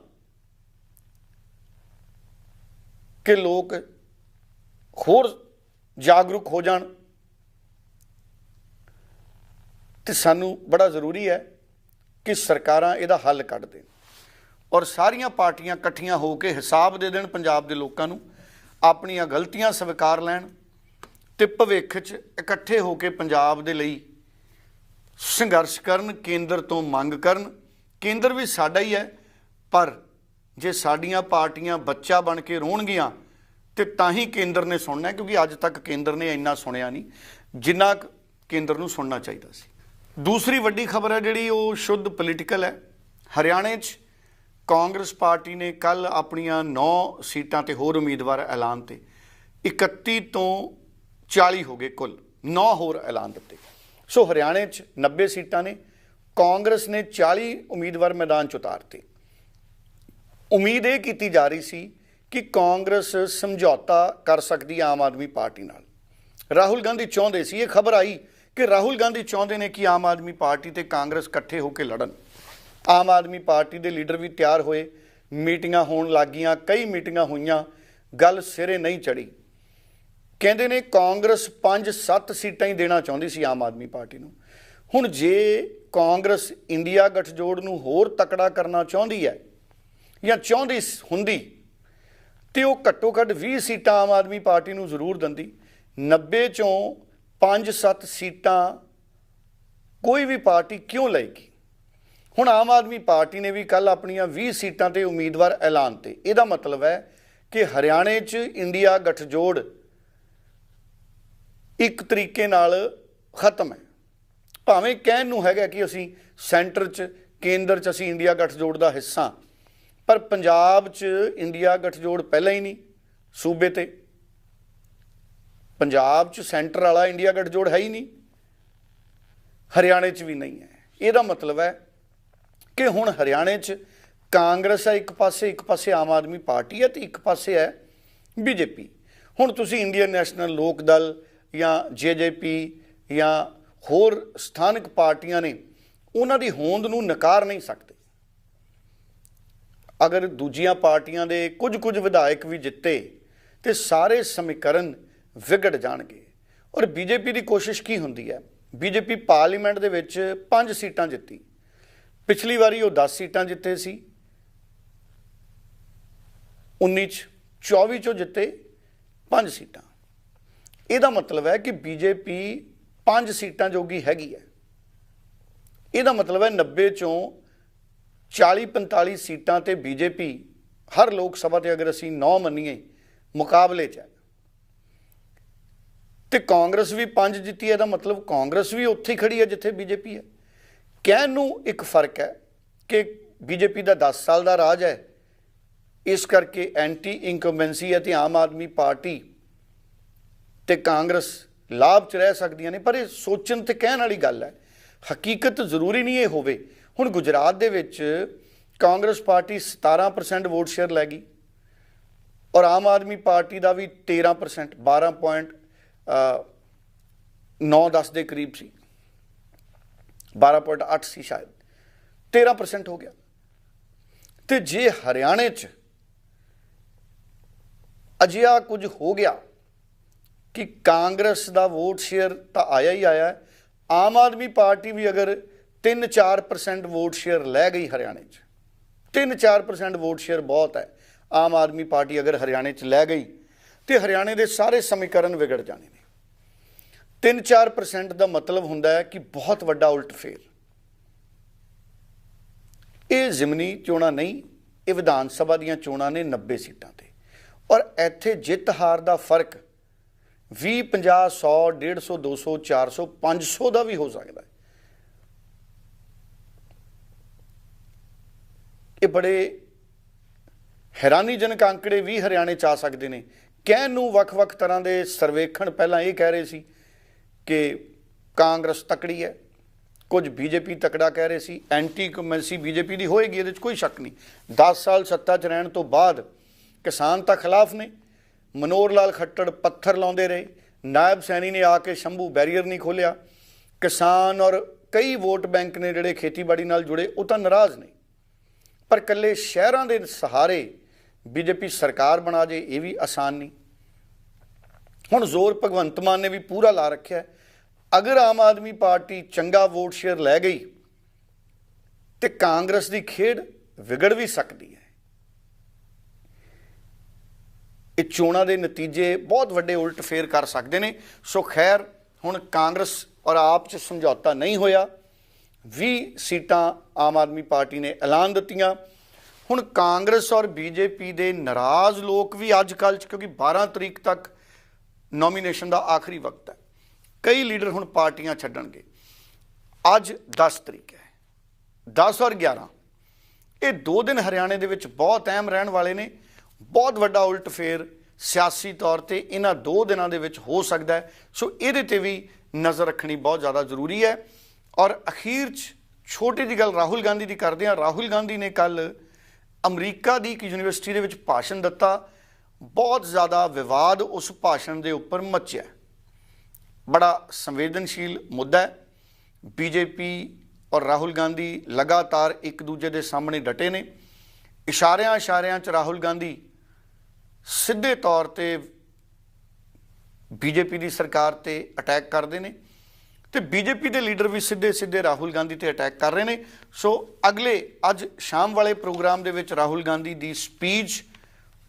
ਕਿ ਲੋਕ ਹੋਰ ਜਾਗਰੂਕ ਹੋ ਜਾਣ ਤੇ ਸਾਨੂੰ ਬੜਾ ਜ਼ਰੂਰੀ ਹੈ ਕਿ ਸਰਕਾਰਾਂ ਇਹਦਾ ਹੱਲ ਕੱਢ ਦੇਣ। ਔਰ ਸਾਰੀਆਂ ਪਾਰਟੀਆਂ ਇਕੱਠੀਆਂ ਹੋ ਕੇ ਹਿਸਾਬ ਦੇ ਦੇਣ ਪੰਜਾਬ ਦੇ ਲੋਕਾਂ ਨੂੰ, ਆਪਣੀਆਂ ਗਲਤੀਆਂ ਸਵੀਕਾਰ ਲੈਣ ਤੇ ਭਵਿੱਖ 'ਚ ਇਕੱਠੇ ਹੋ ਕੇ ਪੰਜਾਬ ਦੇ ਲਈ ਸੰਘਰਸ਼ ਕਰਨ, ਕੇਂਦਰ ਤੋਂ ਮੰਗ ਕਰਨ। ਕੇਂਦਰ ਵੀ ਸਾਡਾ ਹੀ ਹੈ, ਪਰ ਜੇ ਸਾਡੀਆਂ ਪਾਰਟੀਆਂ ਬੱਚਾ ਬਣ ਕੇ ਰੋਣਗੀਆਂ, ਤੇ ਤਾਂ ਹੀ ਕੇਂਦਰ ਨੇ ਸੁਣਨਾ ਕਿਉਂਕਿ ਅੱਜ ਤੱਕ ਕੇਂਦਰ ਨੇ ਇੰਨਾ ਸੁਣਿਆ ਨਹੀਂ, ਜਿੰਨਾ ਕੁ ਕੇਂਦਰ ਨੂੰ ਸੁਣਨਾ ਚਾਹੀਦਾ ਸੀ। ਦੂਸਰੀ ਵੱਡੀ ਖਬਰ ਹੈ ਜਿਹੜੀ, ਉਹ ਸ਼ੁੱਧ ਪੋਲੀਟੀਕਲ ਹੈ। ਹਰਿਆਣੇ 'ਚ ਕਾਂਗਰਸ ਪਾਰਟੀ ਨੇ ਕੱਲ ਆਪਣੀਆਂ 9 ਸੀਟਾਂ ਤੇ ਹੋਰ ਉਮੀਦਵਾਰ ਐਲਾਨ ਤੇ 31 ਤੋਂ 40 ਹੋ ਗਏ ਕੁੱਲ 9 ਹੋਰ ਐਲਾਨ ਦਿੱਤੇ। ਸੋ ਹਰਿਆਣੇ 'ਚ 90 ਸੀਟਾਂ ਨੇ, ਕਾਂਗਰਸ ਨੇ 40 ਉਮੀਦਵਾਰ ਮੈਦਾਨ 'ਚ ਉਤਾਰਤੇ। ਉਮੀਦ ਇਹ ਕੀਤੀ ਜਾ ਰਹੀ ਸੀ ਕਿ ਕਾਂਗਰਸ ਸਮਝੌਤਾ ਕਰ ਸਕਦੀ ਹੈ ਆਮ ਆਦਮੀ ਪਾਰਟੀ ਨਾਲ। ਰਾਹੁਲ ਗਾਂਧੀ ਚਾਹੁੰਦੇ ਸੀ, ਇਹ ਖਬਰ ਆਈ ਕਿ ਰਾਹੁਲ ਗਾਂਧੀ ਚਾਹੁੰਦੇ ਨੇ ਕਿ ਆਮ ਆਦਮੀ ਪਾਰਟੀ ਤੇ ਕਾਂਗਰਸ ਇਕੱਠੇ ਹੋ ਕੇ ਲੜਨ। ਆਮ ਆਦਮੀ ਪਾਰਟੀ ਦੇ ਲੀਡਰ ਵੀ ਤਿਆਰ ਹੋਏ, ਮੀਟਿੰਗਾਂ ਹੋਣ ਲੱਗੀਆਂ ਕਈ ਮੀਟਿੰਗਾਂ ਹੋਈਆਂ, ਗੱਲ ਸਿਰੇ ਨਹੀਂ ਚੜੀ ਕਹਿੰਦੇ ਨੇ ਕਾਂਗਰਸ 5-7 ਸੀਟਾਂ ਹੀ ਦੇਣਾ ਚਾਹੁੰਦੀ ਸੀ ਆਮ ਆਦਮੀ ਪਾਰਟੀ ਨੂੰ। ਹੁਣ ਜੇ ਕਾਂਗਰਸ ਇੰਡੀਆ ਗਠਜੋੜ ਨੂੰ ਹੋਰ ਤਕੜਾ ਕਰਨਾ ਚਾਹੁੰਦੀ ਹੈ ਜਾਂ ਚਾਹੁੰਦੀ ਸ- ਹੁੰਦੀ, ਤੇ ਉਹ ਘੱਟੋ ਘੱਟ 20 ਸੀਟਾਂ ਆਮ ਆਦਮੀ ਪਾਰਟੀ ਨੂੰ ਜ਼ਰੂਰ ਦਿੰਦੀ 90 ਚੋਂ 5-7 ਸੀਟਾਂ ਕੋਈ ਵੀ ਪਾਰਟੀ ਕਿਉਂ ਲਏਗੀ? ਹੁਣ ਆਮ ਆਦਮੀ ਪਾਰਟੀ ਨੇ ਵੀ ਕੱਲ ਆਪਣੀਆਂ 20 ਸੀਟਾਂ ਤੇ ਉਮੀਦਵਾਰ ਐਲਾਨ ਤੇ। ਇਹਦਾ ਮਤਲਬ ਹੈ ਕਿ ਹਰਿਆਣੇ 'ਚ ਇੰਡੀਆ ਗਠਜੋੜ ਇੱਕ ਤਰੀਕੇ ਨਾਲ ਖਤਮ ਹੈ। ਭਾਵੇਂ ਕਹਿਣ ਨੂੰ ਹੈਗਾ ਕਿ ਅਸੀਂ ਸੈਂਟਰ 'ਚ, ਕੇਂਦਰ 'ਚ ਅਸੀਂ ਇੰਡੀਆ ਗਠਜੋੜ ਦਾ ਹਿੱਸਾ ਪਰ ਪੰਜਾਬ 'ਚ ਇੰਡੀਆ ਗਠਜੋੜ ਪਹਿਲਾਂ ਹੀ ਨਹੀਂ, ਸੂਬੇ ਤੇ। ਪੰਜਾਬ 'ਚ ਸੈਂਟਰ ਵਾਲਾ ਇੰਡੀਆ ਗਠਜੋੜ ਹੈ ਹੀ ਨਹੀਂ, ਹਰਿਆਣੇ 'ਚ ਵੀ ਨਹੀਂ ਹੈ। ਇਹਦਾ ਮਤਲਬ ਹੈ ਕਿ ਹੁਣ ਹਰਿਆਣੇ 'ਚ ਕਾਂਗਰਸ ਹੈ ਇੱਕ ਪਾਸੇ ਇੱਕ ਪਾਸੇ ਆਮ ਆਦਮੀ ਪਾਰਟੀ ਹੈ ਤੇ ਇੱਕ ਪਾਸੇ ਹੈ ਬੀਜੇਪੀ। ਹੁਣ ਤੁਸੀਂ ਇੰਡੀਅਨ ਨੈਸ਼ਨਲ ਲੋਕ ਦਲ ਜਾਂ ਜੇਜੇਪੀ ਜਾਂ ਹੋਰ ਸਥਾਨਕ ਪਾਰਟੀਆਂ ਨੇ ਉਹਨਾਂ ਦੀ ਹੋਂਦ ਨੂੰ ਨਕਾਰ ਨਹੀਂ ਸਕਦੇ। ਅਗਰ ਦੂਜੀਆਂ ਪਾਰਟੀਆਂ ਦੇ ਕੁਝ ਕੁਝ ਵਿਧਾਇਕ ਵੀ ਜਿੱਤੇ ਤੇ ਸਾਰੇ ਸਮੀਕਰਨ ਵਿਗੜ ਜਾਣਗੇ। ਔਰ ਬੀਜੇਪੀ ਦੀ ਕੋਸ਼ਿਸ਼ ਕੀ ਹੁੰਦੀ ਹੈ? ਬੀਜੇਪੀ ਪਾਰਲੀਮੈਂਟ ਦੇ ਵਿੱਚ 5 ਸੀਟਾਂ ਜਿੱਤੀ। ਪਿਛਲੀ ਵਾਰੀ ਉਹ 10 ਸੀਟਾਂ ਜਿੱਤੇ ਸੀ। 19 ਚ 24 ਚੋਂ ਜਿੱਤੇ 5 ਸੀਟਾਂ। ਇਹਦਾ ਮਤਲਬ ਹੈ ਕਿ ਬੀਜੇਪੀ 5 ਸੀਟਾਂ ਜੋਗੀ ਹੈਗੀ ਹੈ। ਇਹਦਾ ਮਤਲਬ ਹੈ 90 ਚੋਂ 40 45 ਸੀਟਾਂ ਤੇ ਬੀਜੇਪੀ ਹਰ ਲੋਕ ਸਭਾ ਤੇ ਅਗਰ ਅਸੀਂ 9 ਮੰਨੀਏ ਮੁਕਾਬਲੇ 'ਚ ਹੈ। ਤੇ ਕਾਂਗਰਸ ਵੀ 5 ਜਿੱਤੀ ਹੈ, ਇਹਦਾ ਮਤਲਬ ਕਾਂਗਰਸ ਵੀ ਉੱਥੇ ਹੀ ਖੜੀ ਹੈ ਜਿੱਥੇ ਬੀਜੇਪੀ ਹੈ। ਕਹਿਣ ਨੂੰ ਇੱਕ ਫ਼ਰਕ ਹੈ ਕਿ ਬੀਜੇਪੀ ਦਾ 10 ਸਾਲ ਦਾ ਰਾਜ ਹੈ। ਇਸ ਕਰਕੇ ਐਂਟੀ ਇਨਕੰਬੈਂਸੀ ਹੈ ਤੇ ਆਮ ਆਦਮੀ ਪਾਰਟੀ ਤੇ ਕਾਂਗਰਸ ਲਾਭ ਚ ਰਹਿ ਸਕਦੀਆਂ ਨੇ, ਪਰ ਇਹ ਸੋਚਣ ਤੇ ਕਹਿਣ ਵਾਲੀ ਗੱਲ ਹੈ। ਹਕੀਕਤ ਜ਼ਰੂਰੀ ਨਹੀਂ ਇਹ ਹੋਵੇ। ਹੁਣ ਗੁਜਰਾਤ ਦੇ ਵਿੱਚ ਕਾਂਗਰਸ ਪਾਰਟੀ 17% ਵੋਟ ਸ਼ੇਅਰ ਲੈ ਗਈ ਔਰ ਆਮ ਆਦਮੀ ਪਾਰਟੀ ਦਾ ਵੀ 13% 12.9-10 ਦੇ ਕਰੀਬ ਸੀ। 12.8 ਸੀ ਸ਼ਾਇਦ। 13% ਹੋ ਗਿਆ। ਤੇ ਜੇ ਹਰਿਆਣੇ 'ਚ ਅਜਿਹਾ ਕੁਝ ਹੋ ਗਿਆ ਕਿ ਕਾਂਗਰਸ ਦਾ ਵੋਟ ਸ਼ੇਅਰ ਤਾਂ ਆਇਆ ਹੀ ਆਇਆ ਆਮ ਆਦਮੀ ਪਾਰਟੀ ਵੀ ਅਗਰ 3-4% ਵੋਟ ਸ਼ੇਅਰ ਲੈ ਗਈ ਹਰਿਆਣੇ 'ਚ 3-4% ਵੋਟ ਸ਼ੇਅਰ ਬਹੁਤ ਹੈ। ਆਮ ਆਦਮੀ ਪਾਰਟੀ ਅਗਰ ਹਰਿਆਣੇ 'ਚ ਲੈ ਗਈ ਤੇ ਹਰਿਆਣੇ ਦੇ ਸਾਰੇ ਸਮੀਕਰਨ ਵਿਗੜ ਜਾਣੇ ਨੇ। 3-4% ਦਾ ਮਤਲਬ ਹੁੰਦਾ ਹੈ ਕਿ ਬਹੁਤ ਵੱਡਾ ਉਲਟਫੇਰ ਇਹ ਜ਼ਿਮਨੀ ਚੋਣਾਂ ਨਹੀਂ, ਇਹ ਵਿਧਾਨ ਸਭਾ ਦੀਆਂ ਚੋਣਾਂ ਨੇ 90 ਸੀਟਾਂ ਤੇ। ਔਰ ਇੱਥੇ ਜਿੱਤ ਹਾਰ ਦਾ ਫ਼ਰਕ 20 50 100 150 200 400 500 ਦਾ ਵੀ ਹੋ ਸਕਦਾ ਹੈ। ਇਹ ਬੜੇ ਹੈਰਾਨੀਜਨਕ ਅੰਕੜੇ ਵੀ ਹਰਿਆਣੇ ਚ ਆ ਸਕਦੇ ਨੇ। ਕਹਿਣ ਨੂੰ ਵੱਖ-ਵੱਖ ਤਰ੍ਹਾਂ ਦੇ ਸਰਵੇਖਣ ਪਹਿਲਾਂ ਇਹ ਕਹਿ ਰਹੇ ਸੀ ਕਿ ਕਾਂਗਰਸ ਤਕੜੀ ਹੈ। ਕੁਝ ਬੀਜੇਪੀ ਤਕੜਾ ਕਹਿ ਰਹੇ ਸੀ। ਐਂਟੀ ਕਮੈਂਸੀ ਬੀਜੇਪੀ ਦੀ ਹੋਏਗੀ, ਇਹਦੇ 'ਚ ਕੋਈ ਸ਼ੱਕ ਨਹੀਂ। 10 ਸਾਲ ਸੱਤਾ 'ਚ ਰਹਿਣ ਤੋਂ ਬਾਅਦ ਕਿਸਾਨ ਤਾਂ ਖਿਲਾਫ ਨੇ। ਮਨੋਹਰ ਲਾਲ ਖੱਟੜ ਪੱਥਰ ਲਾਉਂਦੇ ਰਹੇ। ਨਾਇਬ ਸੈਣੀ ਨੇ ਆ ਕੇ ਸ਼ੰਭੂ ਬੈਰੀਅਰ ਨਹੀਂ ਖੋਲਿਆ ਕਿਸਾਨ ਔਰ ਕਈ ਵੋਟ ਬੈਂਕ ਨੇ ਜਿਹੜੇ ਖੇਤੀਬਾੜੀ ਨਾਲ ਜੁੜੇ, ਉਹ ਤਾਂ ਨਾਰਾਜ਼ ਨੇ। ਪਰ ਕੱਲੇ ਸ਼ਹਿਰਾਂ ਦੇ ਸਹਾਰੇ ਬੀਜੇਪੀ ਸਰਕਾਰ ਬਣਾ ਜੇ, ਇਹ ਵੀ ਆਸਾਨ ਨਹੀਂ। ਹੁਣ ਜ਼ੋਰ ਭਗਵੰਤ ਮਾਨ ਨੇ ਵੀ ਪੂਰਾ ਲਾ ਰੱਖਿਆ ਅਗਰ ਆਮ ਆਦਮੀ ਪਾਰਟੀ ਚੰਗਾ ਵੋਟ ਸ਼ੇਅਰ ਲੈ ਗਈ ਤੇ ਕਾਂਗਰਸ ਦੀ ਖੇਡ ਵਿਗੜ ਵੀ ਸਕਦੀ ਹੈ। ਇਹ ਚੋਣਾਂ ਦੇ ਨਤੀਜੇ ਬਹੁਤ ਵੱਡੇ ਉਲਟ ਫੇਰ ਕਰ ਸਕਦੇ ਨੇ। ਸੋ ਖੈਰ, ਹੁਣ ਕਾਂਗਰਸ ਔਰ ਆਪ ਚ ਸਮਝੌਤਾ ਨਹੀਂ ਹੋਇਆ। 20 ਸੀਟਾਂ ਆਮ ਆਦਮੀ ਪਾਰਟੀ ਨੇ ਐਲਾਨ ਦਿੱਤੀਆਂ। ਹੁਣ ਕਾਂਗਰਸ ਔਰ ਬੀਜੇਪੀ ਦੇ ਨਾਰਾਜ਼ ਲੋਕ ਵੀ ਅੱਜ ਕੱਲ੍ਹ 'ਚ, ਕਿਉਂਕਿ 12 ਤਰੀਕ ਤੱਕ ਨੋਮੀਨੇਸ਼ਨ ਦਾ ਆਖਰੀ ਵਕਤ ਹੈ। ਕਈ ਲੀਡਰ ਹੁਣ ਪਾਰਟੀਆਂ ਛੱਡਣਗੇ। ਅੱਜ 10 ਤਰੀਕ ਹੈ। 10 ਔਰ 11 ਇਹ ਦੋ ਦਿਨ ਹਰਿਆਣੇ ਦੇ ਵਿੱਚ ਬਹੁਤ ਅਹਿਮ ਰਹਿਣ ਵਾਲੇ ਨੇ। ਬਹੁਤ ਵੱਡਾ ਉਲਟ ਫੇਰ ਸਿਆਸੀ ਤੌਰ ਤੇ ਇਹਨਾਂ ਦੋ ਦਿਨਾਂ ਦੇ ਵਿੱਚ ਹੋ ਸਕਦਾ ਹੈ। ਸੋ ਇਹਦੇ ਤੇ ਵੀ ਨਜ਼ਰ ਰੱਖਣੀ ਬਹੁਤ ਜ਼ਿਆਦਾ ਜ਼ਰੂਰੀ ਹੈ। ਔਰ ਅਖੀਰ 'ਚ ਛੋਟੀ ਜਿਹੀ ਗੱਲ ਰਾਹੁਲ ਗਾਂਧੀ ਦੀ ਕਰਦੇ ਹਾਂ। ਰਾਹੁਲ ਗਾਂਧੀ ਨੇ ਕੱਲ ਅਮਰੀਕਾ ਦੀ ਇੱਕ ਯੂਨੀਵਰਸਿਟੀ ਦੇ ਵਿੱਚ ਭਾਸ਼ਣ ਦਿੱਤਾ। ਬਹੁਤ ਜ਼ਿਆਦਾ ਵਿਵਾਦ ਉਸ ਭਾਸ਼ਣ ਦੇ ਉੱਪਰ ਮੱਚਿਆ। ਬੜਾ ਸੰਵੇਦਨਸ਼ੀਲ ਮੁੱਦਾ ਹੈ। ਬੀਜੇਪੀ ਔਰ ਰਾਹੁਲ ਗਾਂਧੀ ਲਗਾਤਾਰ ਇੱਕ ਦੂਜੇ ਦੇ ਸਾਹਮਣੇ ਡਟੇ ਨੇ। ਇਸ਼ਾਰਿਆਂ ਇਸ਼ਾਰਿਆਂ 'ਚ ਰਾਹੁਲ ਗਾਂਧੀ ਸਿੱਧੇ ਤੌਰ ਤੇ ਬੀਜੇਪੀ ਦੀ ਸਰਕਾਰ ਤੇ ਅਟੈਕ ਕਰਦੇ ਨੇ ਤੇ ਬੀਜੇਪੀ ਦੇ ਲੀਡਰ ਵੀ ਸਿੱਧੇ ਸਿੱਧੇ ਰਾਹੁਲ ਗਾਂਧੀ ਤੇ ਅਟੈਕ ਕਰ ਰਹੇ ਨੇ। ਸੋ ਅਗਲੇ ਅੱਜ ਸ਼ਾਮ ਵਾਲੇ ਪ੍ਰੋਗਰਾਮ ਦੇ ਵਿੱਚ ਰਾਹੁਲ ਗਾਂਧੀ ਦੀ ਸਪੀਚ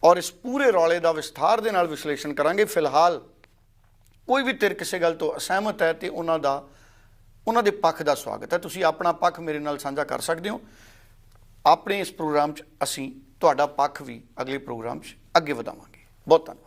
ਔਰ ਇਸ ਪੂਰੇ ਰੌਲੇ ਦਾ ਵਿਸਥਾਰ ਦੇ ਨਾਲ ਵਿਸ਼ਲੇਸ਼ਣ ਕਰਾਂਗੇ। ਫਿਲਹਾਲ ਕੋਈ ਵੀ ਧਿਰ ਕਿਸੇ ਗੱਲ ਤੋਂ ਅਸਹਿਮਤ ਹੈ ਤੇ ਉਹਨਾਂ ਦਾ, ਉਹਨਾਂ ਦੇ ਪੱਖ ਦਾ ਸਵਾਗਤ ਹੈ। ਤੁਸੀਂ ਆਪਣਾ ਪੱਖ ਮੇਰੇ ਨਾਲ ਸਾਂਝਾ ਕਰ ਸਕਦੇ ਹੋ। ਆਪਣੇ ਇਸ ਪ੍ਰੋਗਰਾਮ 'ਚ ਅਸੀਂ, ਤੁਹਾਡਾ ਪੱਖ ਵੀ ਅਗਲੇ ਪ੍ਰੋਗਰਾਮ 'ਚ ਅੱਗੇ ਵਧਾਵਾਂਗੇ। ਬਹੁਤ ਧੰਨਵਾਦ।